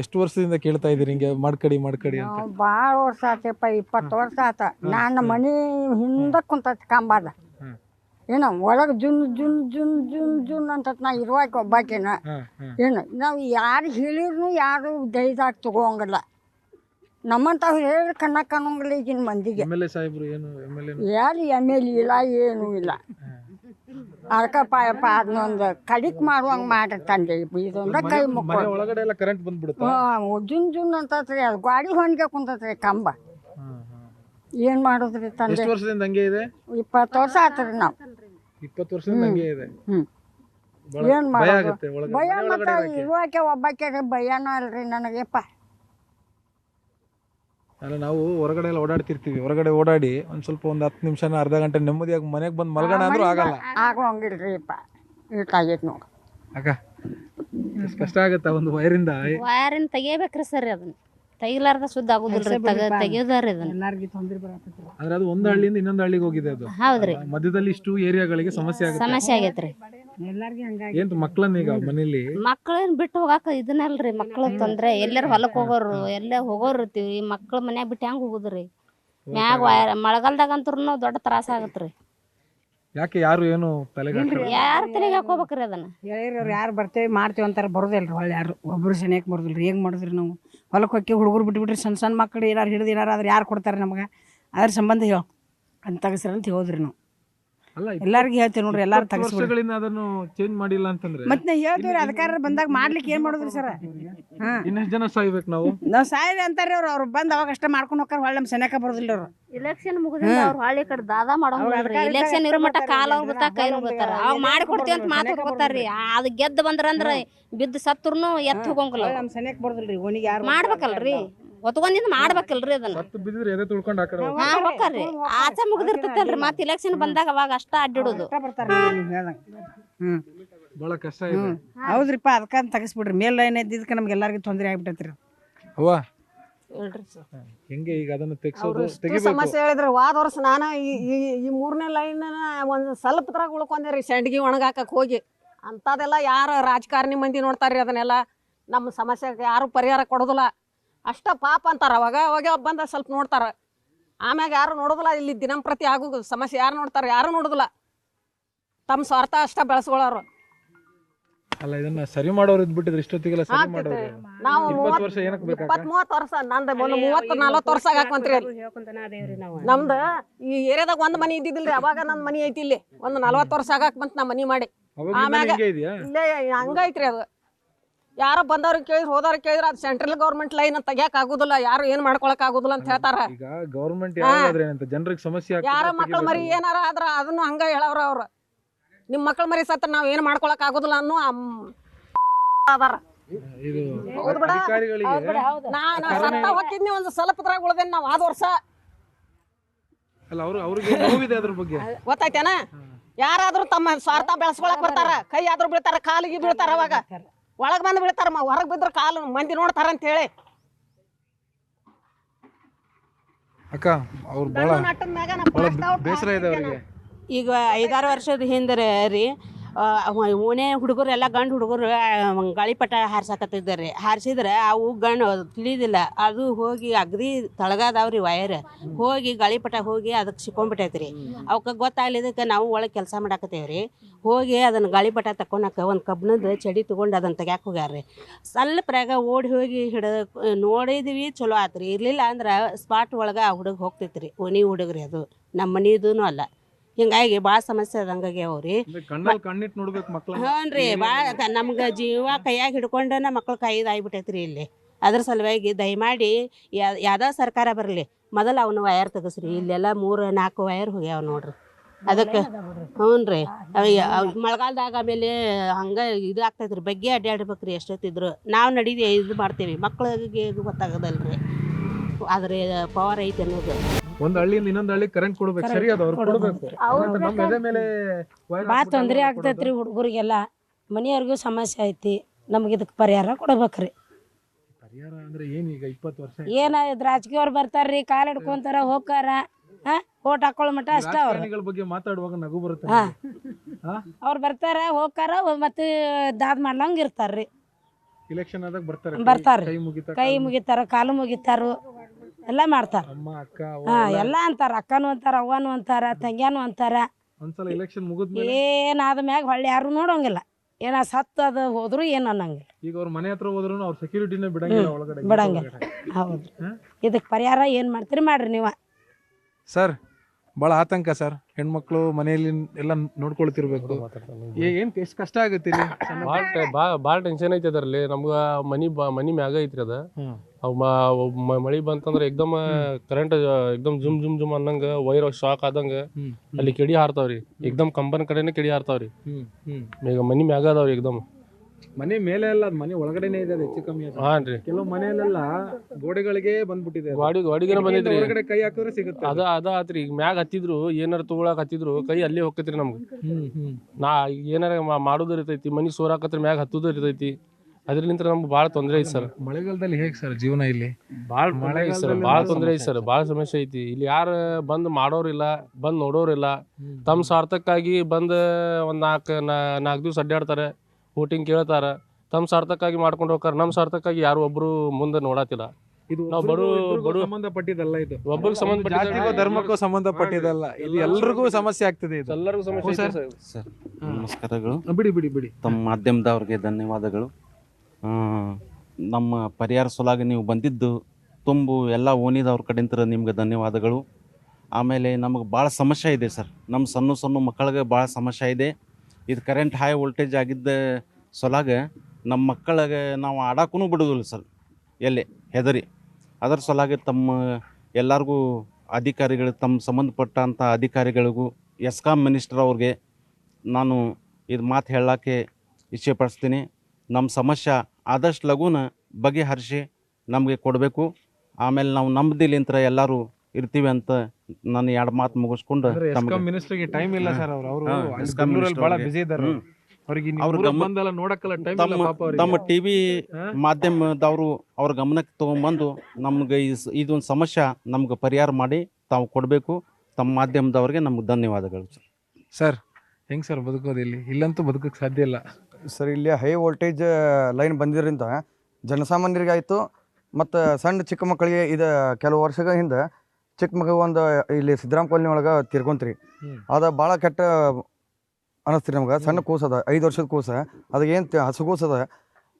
ಎಷ್ಟು ವರ್ಷದಿಂದ ಕೇಳ್ತಾ ಇದ್ದೀರಿ ಹಿಂಗೆ ಮಾಡ್ಕಡಿ ಮಾಡ್ಕಡಿ ಅಂತ? ನಾವು ಭಾಳ ವರ್ಷ ಆತಪ್ಪ ಇಪ್ಪತ್ತು ವರ್ಷ ಆತ. ನನ್ನ ಮನೆ ಹಿಂದೆ ಕುಂತೈತಿ ಕಂಬದ. ಏನು ಒಳಗೆ ಜುನ್ ಜುನ್ ಜುನ್ ಜುನ್ ಜುನ್ ಅಂತ ನಾ ಇರುವಾಗ ಒಬ್ಬಾಕಿನ. ಏನು ನಾವು ಯಾರು ಹೇಳಿದ್ರು ಯಾರು ದೈದಾಗ ತಗೋಂಗಿಲ್ಲ. ನಮ್ಮಂಥವ್ರು ಹೇಳಿ ಕಣ್ಣ ಕಾಣೋಂಗಿಲ್ಲ ಈಗಿನ ಮಂದಿಗೆ. ಎಂ ಎಲ್ ಎ ಸಾಹೇಬ್ರು ಏನು ಎಂ ಎಲ್ ಎ ಯಾರು ಎಂ ಎಲ್ ಇಲ್ಲ ಏನೂ ಇಲ್ಲ. ಅದಕ್ಕೆ ಪಾಯಪ್ಪ ಅದನ್ನೊಂದು ಕಡಿಕ್ ಮಾಡುವಂಗೆ ಮಾಡಿ ತಂದೆ. ಇದೊಂದ ಕೈ ಮನೆ ಮುಕ್ಕು. ಒಳಗಡೆ ಎಲ್ಲ ಕರೆಂಟ್ ಬಂದ್ಬಿಡುತ್ತಾ? ಜುನ್ ಜುನ್ ಅಂತತ್ರಿ ಅದು ಗಾಡಿ ಹೊಂದ್ಗೆ ಕುಂತತ್ರಿ ಕಂಬ. ಏನ್ ಮಾಡುದ್ರಿ ತಂದೆ? ಎಷ್ಟು ವರ್ಷದಿಂದ ಹಂಗೆ ಇದೆ? ಇಪ್ಪತ್ತು ವರ್ಷ ಆತ್ರಿ ನಾವು. ಇಪ್ಪತ್ತು ವರ್ಷದಿಂದ ಹಂಗೆ ಇದೆ. ಹ್ಞೂ ಬಹಳ ಏನ್ ಭಯ ಮಾಡೋದು? ಆಗುತ್ತೆ ಒಳಗಡೆ ಭಯ ಮನೆ ಒಳಗಡೆ ಮತ್ತು ಇರಕ್ಕೆ. ಇರುವಾಕೆ ಒಬ್ಬಾಕೆ ಭಯನೂ ಅಲ್ರಿ ನನಗೆಪ್ಪ ಅಲ್ಲ ನಾವು ಹೊರಗಡೆ ಎಲ್ಲ ಓಡಾಡ್ತಿರ್ತೀವಿ. ಹೊರಗಡೆ ಓಡಾಡಿ ಒಂದ್ ಸ್ವಲ್ಪ ಒಂದ್ ಹತ್ತು ನಿಮಿಷನ ಅರ್ಧ ಗಂಟೆ ನೆಮ್ಮದಿಯಾಗಿ ಮನೆಗೆ ಬಂದು ಮಲಗಣ ಅಂದ್ರೂ ಆಗಲ್ಲ. ಆಗೋಂಗಿಲ್ರಿ ಅಪ್ಪ ಇಷ್ಟಾಗೈತೆ ನೋಡಿ. ಅಕ್ಕ ಎಷ್ಟ್ ಕಷ್ಟ ಆಗತ್ತ ಒಂದು ವೈರಿಂದ. ವೈರಿಂದ ತೆಗಿಬೇಕ್ರಿ ಸರ್ ಅದನ್ನ. ತೆಗಿಲಾರ್ದ ಶುದ್ಧ ಆಗುದಿಲ್ರಿ ತಗ ತೆಗಿಯೋದಾರಿ ಅದನ್ನ ಅದು ಒಂದ್ ಹಳ್ಳಿಯಿಂದ ಇನ್ನೊಂದ್ ಹಳ್ಳಿಗೆ ಹೋಗಿದೆ ಅದು. ಹೌದ್ರಿ. ಮಧ್ಯದಲ್ಲಿ ಇಷ್ಟು ಏರಿಯಾಗಳಿಗೆ ಸಮಸ್ಯೆ ಆಗುತ್ತೆ. ಸಮಸ್ಯೆ ಆಗೈತ್ರಿ. ಏನ್ ಮಕ್ಳನ್ನ ಈಗ ಮನೇಲಿ? ಮಕ್ಳೇನ್ ಬಿಟ್ಟು ಹೋಗಾಕ ಇದನ್ನಲ್ರಿ ಮಕ್ಳ ತೊಂದ್ರೆ. ಎಲ್ಲರ ಹೊಲಕ್ ಹೋಗೋರು ಎಲ್ಲೇ ಹೋಗೋರ್ ಇರ್ತೀವಿ. ಮಕ್ಳ ಮನ್ಯಾಗ ಬಿಟ್ಟು ಹೆಂಗ್ ಹೋಗುದ್ರಿ? ಮ್ಯಾಗ ವಯರ್ ಮಳೆಗಾಲದಾಗ ಅಂತೂ ದೊಡ್ಡ ತ್ರಾಸ ಆಗತ್ರಿ. ಯಾಕೆ ಯಾರು ಏನು ತಲೆಗೆ ಯಾರ್ ತಲೆಗೆ ಹಾಕೋಬೇಕ್ರಿ ಅದನ್ನ? ಹೇಳಿರೋರು ಯಾರು ಬರ್ತೇವೆ ಮಾಡ್ತೇವೆ ಅಂತಾರೆ ಬರೋದಿಲ್ಲ ರೀ ಹೊಳ್ಳಿ ಯಾರು. ಒಬ್ಬರು ಸನಿಯಕ್ಕೆ ಬರೋದಿಲ್ಲ ರೀ ಹೆಂಗೆ ಮಾಡಿದ್ರಿ ನಾವು? ಹೊಲಕ್ಕೆ ಹೋಗಿ ಹುಡುಗರು ಬಿಟ್ಬಿಟ್ರಿ. ಸಣ್ಣ ಸಣ್ಣ ಮಕ್ಕಳು ಏನಾರು ಹಿಡಿದು ಏನಾರು ಆದ್ರೆ ಯಾರು ಕೊಡ್ತಾರೆ ನಮಗೆ? ಅದ್ರ ಸಂಬಂಧ ಹೇಳು. ಅಂತ ತೆಗಿಸ್ರಿ ಅಂತ ಹೋದ್ರಿ ನಾವು. ಎಲ್ಲಾರ್ಗಿ ಹೇಳ್ತೀನಿ ನೋಡ್ರಿ ಎಲ್ಲಾರು ತೆಗಿಸ್ಬಿಡ್ರಿ. ವರ್ಷಗಳಿಂದ ಅದನ್ನು ಚೇಂಜ್ ಮಾಡಿಲ್ಲ ಅಂತಂದ್ರೆ? ಮತ್ತೆ ನಾ ಹೇಳ್ತೀವಿ ಅಧಿಕಾರ ಬಂದಾಗ ಮಾಡ್ಲಿಕ್ಕೆ ಏನು ಮಾಡೋದ್ರಿ ಸರ್? ಹಾಂ. ಇನ್ನೆಷ್ಟು ಜನ ಸಾಯ್ಬೇಕು ನಾವು? ನಾವು ಸಾಯ್ರಿ ಅಂತಾರೆ ಅವ್ರು ಅವ್ರು ಬಂದು ಅವಾಗ ಅಷ್ಟೇ ಮಾಡ್ಕೊಂಡು ಹೋಗ್ತಾರೆ ಹೊಳ್ಳಿ ನಮ್ಮ ಸೆನೆಕ ಬರೋದಿಲ್ಲ ಅವ್ರು. ಇಲೆಕ್ಷನ್ ಮುಗಿದ್ರೆ ಅವ್ರು ಹಳ್ಳಿ ಕಡೆ ದಾದಾ ಮಾಡೋಂಗಿಲ್ರಿ ಇಲೆಕ್ಷನ್ ಇರೋ ಮಟ್ಟ ಕಾಲ ಹೋಗುತ್ತಾ ಕೈ ಇನ್ನೊಂದು ಹೋಗುತ್ತಾರ ಈಗ ಅವ್ ಮಾಡಿ ಕೊಡ್ತೀವಿ ಅಂತ ಮಾತು ಹೋಗ್ತಾರ್ರಿ ಅದು ಗೆದ್ದು ಬಂದ್ರಂದ್ರ ಬಿದ್ದು ಸತ್ತರ್ನು ಎತ್ತು ಹೋಗಂಗಿಲ್ಲ ಹೊಳ್ಳಿ ನಮ್ಮ ಸನಿಯಕ್ಕೆ ಬರೋದಿಲ್ಲ ರೀ ಓಣಿಗೆ ಯಾರು ಮಾಡ್ಬೇಕಲ್ರಿ. ಒತ್ಕೊಂಡಿಂದ ಮಾಡ್ಬೇಕಲ್ರಿ ಅದನ್ನ. ಮತ್ತೆ ಬಿದ್ದಿದ್ರೆ ಎದೆ ತುಳ್ಕೊಂಡು ಆ ಕಡೆ ಹೋಗ್ತಾರೆ. ಹಾ ಹೋಗ್ತಾರ್ರಿ ಆಚೆ ಮುಗ್ದಿರ್ತೈತಲ್ರಿ ಮತ್ತ್ ಇಲೆಕ್ಷನ್ ಬಂದಾಗ ಅವಾಗ ಅಷ್ಟ ಅಡ್ಡಿಡೋದು. ಅಷ್ಟೇ ಬರ್ತಾರೆ ಹ್ಞೂ ಬಹಳ ಕಷ್ಟ ಇದೆ. ಹೌದ್ರಿಪ್ಪ ಅದಕ್ಕೆ ತೆಗಿಸ್ಬಿಡ್ರಿ. ಮೇಲ್ ಲೈನ್ ಇದ್ದಿದ್ದಕ್ಕೆ ನಮ್ಗೆ ಎಲ್ಲರಿಗೂ ತೊಂದರೆ ಆಗ್ಬಿಟ್ಟೈತ್ರಿ. ಅವ್ವ. ಹೇಳ್ರಿ ಹೆಂಗೆ ಈಗ ಅದನ್ನ ಅವ್ರು ತೆಗ್ಸೋದು ಎಷ್ಟು ತೆಗಿಬೇಕು? ಸಮಸ್ಯೆ ಹೇಳಿದ್ರೆ. ವಾದ ವರ್ಷ ನಾನು ಈ ಈ ಈ ಮೂರನೇ ಲೈನ್ ಒಂದು ಸ್ವಲ್ಪ ಉಳ್ಕೊಂಡೆ ರೀ ಸೆಂಡ್ಗಿ ಒಣಗಾಕಕ್ಕೆ ಹೋಗಿ. ಅಂಥದ್ದೆಲ್ಲ ಯಾರು ರಾಜಕಾರಣಿ ಮಂದಿ ನೋಡ್ತಾರ್ರಿ ಅದನ್ನೆಲ್ಲ. ನಮ್ಮ ಸಮಸ್ಯೆಗೆ ಯಾರು ಪರಿಹಾರ ಕೊಡೋದಿಲ್ಲ. ಅಷ್ಟ ಪಾಪ ಅಂತಾರ. ಅವಾಗ ಅವಾಗ ಬಂದ ಸ್ವಲ್ಪ ನೋಡ್ತಾರ. ಆಮ್ಯಾಗ ಯಾರು ನೋಡೋದಿಲ್ಲ ಇಲ್ಲಿ ದಿನಂಪ್ರತಿ ಆಗೋ ಸಮಸ್ಯೆ. ಯಾರು ನೋಡ್ತಾರೆ? ಯಾರು ನೋಡೋದಿಲ್ಲ. ತಮ್ಮ ಸ್ವಾರ್ಥ ಅಷ್ಟ ಬೆಳೆಸ್ಕೊಳ್ಳೋರು ಅಲ್ಲ ಇದನ್ನ ಸರಿ ಮಾಡೋರು ಇದ್ಬಿಟ್ಟಿದ್ರೆ ಇಷ್ಟೊತ್ತಿಗೆಲ್ಲ ಸರಿ. ಮಾಡೋರು. ನಾವು ಇಪ್ಪತ್ತು ವರ್ಷ ಏನಕ್ಕೆ ಬೇಕಾಗ ಇಪ್ಪತ್ತ್ ಮೂವತ್ತು ವರ್ಷ. ನಂದು ಒಂದು ಮೂವತ್ತು ನಲ್ವತ್ತು ವರ್ಷ ಆಗಾಕಂತ್ರಿ ಅಲ್ಲಿ ನಮ್ದು ಈ ಏರಿಯಾದಾಗ ಒಂದು ಮನಿ ಇದ್ದಿದ್ದಿಲ್ರಿ. ಅವಾಗ ನನ್ನ ಮನೆ ಐತಿ ಇಲ್ಲಿ. ಒಂದು ನಲ್ವತ್ತು ವರ್ಷ ಆಗಾಕ ಬಂತ ನಾ ಮನೆ ಮಾಡಿ. ಆಮ್ಯಾಗ ಹಿಂಗೆ ಇದೆಯಾ? ಇಲ್ಲೇ ಹಂಗೈತ್ರಿ ಅದು. ಯಾರೋ ಬಂದವ್ರಿಗೆ ಕೇಳಿದ್ರು ಹೋದವ್ರಿಗೆ ಕೇಳಿದ್ರೆ ಅದು ಸೆಂಟ್ರಲ್ ಗೌರ್ಮೆಂಟ್ ಲೈನ್ ತೆಗಿಯಕ್ ಆಗುದಿಲ್ಲ ಯಾರು ಏನ್ ಮಾಡ್ಕೊಳಕ್ ಆಗುದಿಲ್ಲ ಅಂತ ಹೇಳ್ತಾರ. ಈಗ ಗೌರ್ಮೆಂಟ್ ಏನಂತ ಜನರಿಗೆ ಸಮಸ್ಯೆ ಆಗ್ತದೆ, ಯಾರ ಮಕ್ಳ ಮರಿ. ಏನಾರ ಆದ್ರ ಅದನ್ನು ಹಂಗ ಹೇಳವ್ರ ಅವ್ರ. ನಿಮ್ ಮಕ್ಳ ಮರಿ ಸತ್ತ ನಾವ್ ಏನ್ ಮಾಡ್ಕೊಳಕ್ ಆಗುದಿಲ್ಲ ಅನ್ನೋ ಅದಾರ. ಇದು ನಾನು ಸತ್ತ ಹೋಗಿದ್ನಿ ಒಂದು ಸ್ವಲ್ಪದ್ರಾಗ ಉಳ್ದೇನ್ ನಾವ್ ಆದ ವರ್ಷ. ಅಲ್ಲ ಅವ್ರು ಅವ್ರಿಗೆ ನೋವಿದೆ ಅದ್ರ ಬಗ್ಗೆ. ಗೊತ್ತಾಯ್ತೇನ? ಯಾರಾದ್ರೂ ತಮ್ಮ ಸ್ವಾರ್ಥ ಬೆಳೆಸ್ಕೊಳಕ್ ಬರ್ತಾರ ಕೈ ಆದ್ರೂ ಬೀಳ್ತಾರ ಕಾಲಿಗೆ ಬೀಳ್ತಾರ ಅವಾಗ. ಒಳಗ್ ಬಂದ್ ಬಿಡ್ತಾರಮ್ಮ ಹೊರಗ್ ಬಿದ್ರ ಕಾಲು ಮಂದಿ ನೋಡ್ತಾರ ಅಂತ ಹೇಳಿ. ಅಕ್ಕ ಅವ್ರು ಮ್ಯಾಗ ನಾ ಬೇಸರ ಇದೆ ಅವರಿಗೆ. ಈಗ ಐದಾರು ವರ್ಷದ ಹಿಂದೆ ರೀ ಓಣೆ ಹುಡುಗರು ಗಂಡು ಹುಡುಗರು ಗಾಳಿಪಟ ಹಾರ್ಸಕತ್ತಿದ್ದಾರೆ. ಹಾರಿಸಿದ್ರೆ ಅವು ಗಂಡು ತಿಳಿದಿಲ್ಲ. ಅದು ಹೋಗಿ ಅಗದಿ ತಳಗದಾವ್ರಿ ವಯರ್ ಹೋಗಿ ಗಾಳಿಪಟ ಹೋಗಿ ಅದಕ್ಕೆ ಸಿಕ್ಕೊಂಡ್ಬಿಟ್ಟೈತ್ರಿ ಅವಕ್ಕೆ ಗೊತ್ತಾಗ್ಲಿದ್ದಕ್ಕೆ ನಾವು ಒಳಗೆ ಕೆಲಸ ಮಾಡಾಕತ್ತೇವ್ರಿ. ಹೋಗಿ ಅದನ್ನು ಗಾಳಿಪಟ ತಕೊಳಕ ಒಂದು ಕಬ್ಬಿಣದ ಚಡಿ ತೊಗೊಂಡು ಅದನ್ನು ತೆಗ್ಯಾಕೆ ಹೋಗ್ಯಾರ್ರಿ. ಸ್ವಲ್ಪರಾಗ ಓಡಿ ಹೋಗಿ ಹಿಡ, ನೋಡಿದ್ವಿ ಚಲೋ ಆತ್ರಿ. ಇರಲಿಲ್ಲ ಅಂದ್ರೆ ಸ್ಪಾಟ್ ಒಳಗೆ ಆ ಹುಡುಗ ಹೋಗ್ತೈತ್ರಿ. ಓಣಿ ಹುಡುಗ್ರಿ ಅದು. ನಮ್ಮ ಮನೆಯದೂ ಅಲ್ಲ. ಹಿಂಗಾಗಿ ಭಾಳ ಸಮಸ್ಯೆ ಆದಂಗಾಗಿ ಅವ್ರಿ. ಕಣ್ಣಲ್ಲಿ ಕಣ್ಣಿಟ್ಟು ನೋಡ್ಬೇಕು ಮಕ್ಳ ಹ್ಞೂ ರೀ ಭಾಳ ನಮ್ಗೆ ಜೀವ ಕೈಯಾಗ ಹಿಡ್ಕೊಂಡು ನಮ್ಮ ಮಕ್ಳು ಆಗ್ಬಿಟ್ಟೈತ್ರಿ ಇಲ್ಲಿ. ಅದ್ರ ಸಲುವಾಗಿ ದಯಮಾಡಿ ಯಾ- ಯಾವ್ದೋ ಸರ್ಕಾರ ಬರಲಿ ಮೊದಲು ಅವನು ವಯರ್ ತೆಗಸ್ರಿ. ಇಲ್ಲೆಲ್ಲ ಮೂರು ನಾಲ್ಕು ವಯರ್ ಹೋಗ್ಯಾವ ನೋಡ್ರಿ. ಅದಕ್ಕೆ ಹ್ಞೂ ರೀ ಮಳೆಗಾಲದಾಗ ಆಮೇಲೆ ಹಂಗೆ ಇದು ಆಗ್ತೈತ್ರಿ ಬಗ್ಗೆ ಅಡ್ಡಾಡ್ಬೇಕ್ರಿ ಎಷ್ಟೊತ್ತಿದ್ರು. ನಾವು ನಡೀದಿ ಇದು ಮಾಡ್ತೀವಿ. ಮಕ್ಳಿಗೆ ಗೊತ್ತಾಗದಲ್ರಿ. ಆದರೆ ಪವರ್ ಐತೆ ಅನ್ನೋದು. ಒಂದ್ ಹಳ್ಳಿಯಿಂದ ಇನ್ನೊಂದ್ ಹಳ್ಳಿ ಕರೆಂಟ್ ಕೊಡ್ಬೇಕು. ಸರಿ ಅದು ಅವ್ರು ಕೊಡ್ಬೇಕು. ಮತ್ತೆ ನಮ್ಮ ಎದೆ ಮೇಲೆ wire ಭಾಳ ಹಾಕ್ಬಿಟ್ಟು ತೊಂದರೆ ಎಲ್ಲ ಆಗ್ತೈತ್ರಿ ಹುಡುಗರಿಗೆಲ್ಲ. ಮನೆಯವ್ರಿಗೂ ಸಮಸ್ಯೆ ಐತಿ. ನಮ್ಗೆ ಇದಕ್ಕೆ ಪರಿಹಾರ ಕೊಡ್ಬೇಕ್ರಿ ಪರಿಹಾರ ಅಂದ್ರೆ ಏನ್ ಈಗ ಇಪ್ಪತ್ತು ವರ್ಷ ಏನ ರಾಜಕೀಯವ್ರು ಬರ್ತಾರ್ರಿ ಕಾಲ್ ಹಿಡ್ಕೊಂತಾರ ಹೋಗ್ತಾರ ಹಾ? ಓಟ್ ಹಾಕೊಳ್ಳೋ ಮಟ್ಟ ಅಷ್ಟ ಅವ್ರ. ಬಗ್ಗೆ ಮಾತಾಡುವಾಗ ನಗು ಬರುತ್ತೆ ಹಾ. ಅವ್ರು ಬರ್ತಾರ ಹೋಗ್ತಾರ ಮತ್ತೆ ದಾದ್ ಮಾಡ್ಲಂಗ್ ಇರ್ತಾರ್ರಿ ಇಲೆಕ್ಷನ್ ಆದಾಗ ಬರ್ತಾರೆ. ಕೈ ಮುಗಿತಾ ಕೈ ಮುಗಿತಾರ ಕಾಲು ಮುಗಿತಾರು. ಎಲ್ಲ ಮಾಡ್ತಾರ. ಅಮ್ಮ ಅಕ್ಕ ಹಾ ಎಲ್ಲ. ಅಂತಾರ. ಅಕ್ಕನು ಅಂತಾರ ಅವ್ವನು ಅಂತಾರ ತಂಗ್ಯಾನು ಅಂತಾರ. ಒಂದ್ಸಲ ಮುಗಿದ್ಮೇಲೆ ಏನಾದ ಮ್ಯಾಗ ಹೊಳ್ಳಿ ಯಾರು ನೋಡೋಂಗಿಲ್ಲ. ಏನ ಸತ್ತು ಅದು ಹೋದ್ರು ಏನು ಅನ್ನಂಗಿಲ್ಲ. ಈಗ ಅವ್ರ ಮನೆ ಹತ್ರ ಹೋದ್ರು ಅವ್ರ ಸೆಕ್ಯೂರಿಟಿನೇ ಬಿಡಂಗಿಲ್ಲ ಒಳಗಡೆ. ಬಿಡಂಗಿಲ್ಲ. ಹೌದು ಹಾ? ಇದಕ್ಕೆ ಪರಿಹಾರ ಏನು ಮಾಡ್ತೀರಿ ಮಾಡ್ರಿ ನೀವು. ಸರ್ ಭಾಳ ಆತಂಕ ಸರ್. ಹೆಣ್ಮಕ್ಳು ಮನೆಯಲ್ಲಿ ಎಲ್ಲ ನೋಡ್ಕೊಳ್ತಿರ್ಬೇಕು. ಏನ್ ಎಷ್ಟು ಕಷ್ಟ ಆಗುತ್ತೆ ಇಲ್ಲಿ? ಭಾಳ ಭಾಳ ಭಾಳ ಟೆನ್ಷನ್ ಐತಿ ಅದರಲ್ಲಿ. ನಮ್ಗ ಮನಿ ಬ ಮನಿ ಮ್ಯಾಗ ಐತ್ರಿ ಅದ. ಹ್ಮ್. ಅವ್ ಮ- ಮಳಿ ಬಂತಂದ್ರ ಏಕ್ದಮ್ ಕರೆಂಟ್ ಏಕ್ದಮ್ ಜುಮ್ ಜುಮ್ ಜುಮ್ ಅನ್ನಂಗ ವೈರ್ ಶಾಕ್ ಆದಂಗ ಅಲ್ಲಿ ಕೆಡಿ ಹಾರ್ತಾವ್ರಿ. ಏಕ್ದಮ್ ಕಂಬನ್ ಕಡೆನೆ ಕೆಡಿ ಹಾರ್ತಾವ್ರಿ. ಈಗ ಮನಿ ಮ್ಯಾಗ ಅದಾವ್ರಿ ಏಕ್ದಮ್ ಮನೆ ಮೇಲೆ ಅಲ್ಲ ಮನೆ ಒಳಗಡೆನೆ ಇದೆ ಅದು ಹೆಚ್ಚು ಕಮ್ಮಿ. ಹಾನ್ರಿ ಕೆಲವು ಮನೆಯಲ್ಲೆಲ್ಲ ಗೋಡೆಗಳಿಗೆ ಬಂದ್ಬಿಟ್ಟಿದೆ. ಗಾಡಿ ಗಾಡಿಗೆ ಬಂದಿದ್ರಿ ಒಳಗಡೆ ಕೈ ಹಾಕಿದ್ರೆ ಸಿಗುತ್ತೆ ಅದ. ಅದ ಆತ್ರಿ. ಈಗ ಮ್ಯಾಗ ಹತ್ತಿದ್ರು ಏನಾರ ತಗೊಳಕ್ ಹತ್ತಿದ್ರು ಕೈ ಅಲ್ಲಿ ಹೋಗ್ತೈತ್ರಿ ನಮ್ಗೆ. ನಾ ಏನಾರ ಮಾಡೋದು ಇರ್ತೈತಿ ಮನಿ ಸೋರಾಕತ್ರ ಮ್ಯಾಗ ಹತ್ತುದು ಇರ್ತೈತಿ ಅದ್ರಲಿಂತ್ರ ನಮ್ಗೆ ಭಾಳ ತೊಂದರೆ ಐತಿ ಸರ್. ಮಳೆಗಾಲದಲ್ಲಿ ಹೇಗೆ ಸರ್ ಜೀವನ ಇಲ್ಲಿ? ಬಹಳ ಮಳೆ ಐತಿ ಸರ್ ಬಹಳ ಭಾಳ ಭಾಳ ಐತಿ ಸರ್ ಬಹಳ ಸಮಸ್ಯೆ ಐತಿ. ಇಲ್ಲಿ ಯಾರು ಬಂದ್ ಮಾಡೋರಿಲ್ಲ ಬಂದ್ ನೋಡೋರಿಲ್ಲ. ತಮ್ಮ ಸ್ವಾರ್ಥಕ್ಕಾಗಿ ಬಂದು ಒಂದ್ ನಾಲ್ಕು ನಾಲ್ಕು ದಿವಸ ಅಡ್ಡಾಡ್ತಾರೆ ವೋಟಿಂಗ್ ಕೇಳ್ತಾರ. ತಮ್ಮ ಸ್ವಾರ್ಥಕ್ಕಾಗಿ ಮಾಡ್ಕೊಂಡು ಹೋಗ್ತಾರೆ ನಮ್ಮ ಸ್ವಾರ್ಥಕ್ಕಾಗಿ ಯಾರು ಒಬ್ರು ಮುಂದೆ ನೋಡತ್ತಿಲ್ಲ ಇದು ನಾವು ಬಡು- ಬಡು- ಸಂಬಂಧಪಟ್ಟಿದ್ದಲ್ಲ ಇದು? ಒಬ್ರಿಗೆ ಸಂಬಂಧಪಟ್ಟಿದ್ದ- ಜಾತಿಗೋ ಧರ್ಮಕ್ಕೋ ಸಂಬಂಧಪಟ್ಟಿದ್ದಲ್ಲ. ಇದು ಎಲ್ರಿಗೂ ಸಮಸ್ಯೆ ಆಗ್ತದೆ ಇದು. ಎಲ್ಲರಿಗೂ ಸಮಸ್ಯೆ ಸರ್? ನಮಸ್ಕಾರಗಳು. ಬಿಡಿ ಬಿಡಿ ಬಿಡಿ. ತಮ್ಮ ಮಾಧ್ಯಮದವ್ರಿಗೆ ಧನ್ಯವಾದಗಳು. ನಮ್ಮ ಪರಿಹಾರ ಸಲುವಾಗಿ ನೀವು ಬಂದಿದ್ದು ತುಂಬು ಎಲ್ಲ ಓನಿದವ್ರ ಕಡೆಯಿಂದ ನಿಮ್ಗೆ ಧನ್ಯವಾದಗಳು. ಆಮೇಲೆ ನಮಗೆ ಭಾಳ ಸಮಸ್ಯೆ ಇದೆ ಸರ್. ನಮ್ಮ ಸಣ್ಣ ಸಣ್ಣ ಮಕ್ಕಳಿಗೆ ಭಾಳ ಸಮಸ್ಯೆ ಇದೆ. ಇದು ಕರೆಂಟ್ ಹೈ ವೋಲ್ಟೇಜ್ ಆಗಿದ್ದ ಸೊಲಾಗ ನಮ್ಮ ಮಕ್ಕಳಿಗೆ ನಾವು ಆಡೋಕ್ಕೂ ಬಿಡೋದಿಲ್ಲ ಸರ್. ಎಲ್ಲಿ? ಹೆದರಿ. ಅದರ ಸಲುವಾಗಿ ತಮ್ಮ ಎಲ್ಲರಿಗೂ ಅಧಿಕಾರಿಗಳು, ತಮ್ಮ ಸಂಬಂಧಪಟ್ಟಂಥ ಅಧಿಕಾರಿಗಳಿಗೂ ಎಸ್ಕಾಂ ಮಿನಿಸ್ಟರ್ ಅವ್ರಿಗೆ ನಾನು ಇದು ಮಾತು ಹೇಳೋಕ್ಕೆ ಇಚ್ಛೆಪಡಿಸ್ತೀನಿ. ನಮ್ಮ ಸಮಸ್ಯೆ ಆದಷ್ಟು ಲಘುನ ಬಗೆಹರಿಸಿ ನಮಗೆ ಕೊಡಬೇಕು. ಆಮೇಲೆ ನಾವು ನಮ್ಮದಿಲಿಂತ್ರ ಎಲ್ಲರೂ ಇರ್ತೀವಿ ಅಂತ ನಾನು ಎರಡು ಮಾತು ಮುಗಿಸ್ಕೊಂಡು ಟೈಮ್ ಇಲ್ಲ ಸರ್ ಅವ್ರು. ಬಹಳ ಬಿಸಿ ಇದ್ದಾರೆ. ಅವ್ರಿಗೆ ನೋಡಕ್ಕಲ್ಲ ಟೈಮ್ ತಮ್ಮ ಟಿ ವಿ ಮಾಧ್ಯಮದವರು ಅವ್ರ ಗಮನಕ್ಕೆ ತೊಗೊಂಬಂದು ನಮ್ಗೆ ಇದೊಂದು ಸಮಸ್ಯೆ ನಮ್ಗೆ ಪರಿಹಾರ ಮಾಡಿ ತಾವು ಕೊಡಬೇಕು. ತಮ್ಮ ಮಾಧ್ಯಮದವ್ರಿಗೆ ನಮ್ಗೆ ಧನ್ಯವಾದಗಳು ಸರ್ ಸರ್ ಹೆಂಗ್ ಸರ್ ಬದುಕೋದು ಇಲ್ಲಿ? ಇಲ್ಲಂತೂ ಬದುಕಕ್ಕೆ ಸಾಧ್ಯ ಇಲ್ಲ. ಸರ್ ಇಲ್ಲಿ ಹೈ ವೋಲ್ಟೇಜ್ ಲೈನ್ ಬಂದಿದ್ದರಿಂದ ಜನಸಾಮಾನ್ಯರಿಗೆ ಆಯಿತು ಮತ್ತು ಸಣ್ಣ ಚಿಕ್ಕ ಮಕ್ಕಳಿಗೆ ಇದು ಕೆಲವು ವರ್ಷಗಳ ಹಿಂದೆ ಚಿಕ್ಕ ಮಗು ಒಂದು ಇಲ್ಲಿ ಸಿದ್ದರಾಮ ಕಾಲನಿ ಒಳಗೆ ತಿರ್ಕೊಂತ್ರಿ. ಅದು ಭಾಳ ಕೆಟ್ಟ ಅನ್ನಿಸ್ತೀರಿ ನಮ್ಗೆ. ಸಣ್ಣ ಕೂಸದ ಐದು ವರ್ಷದ ಕೂಸ. ಅದು ಏನು ಹಸು ಕೂಸದ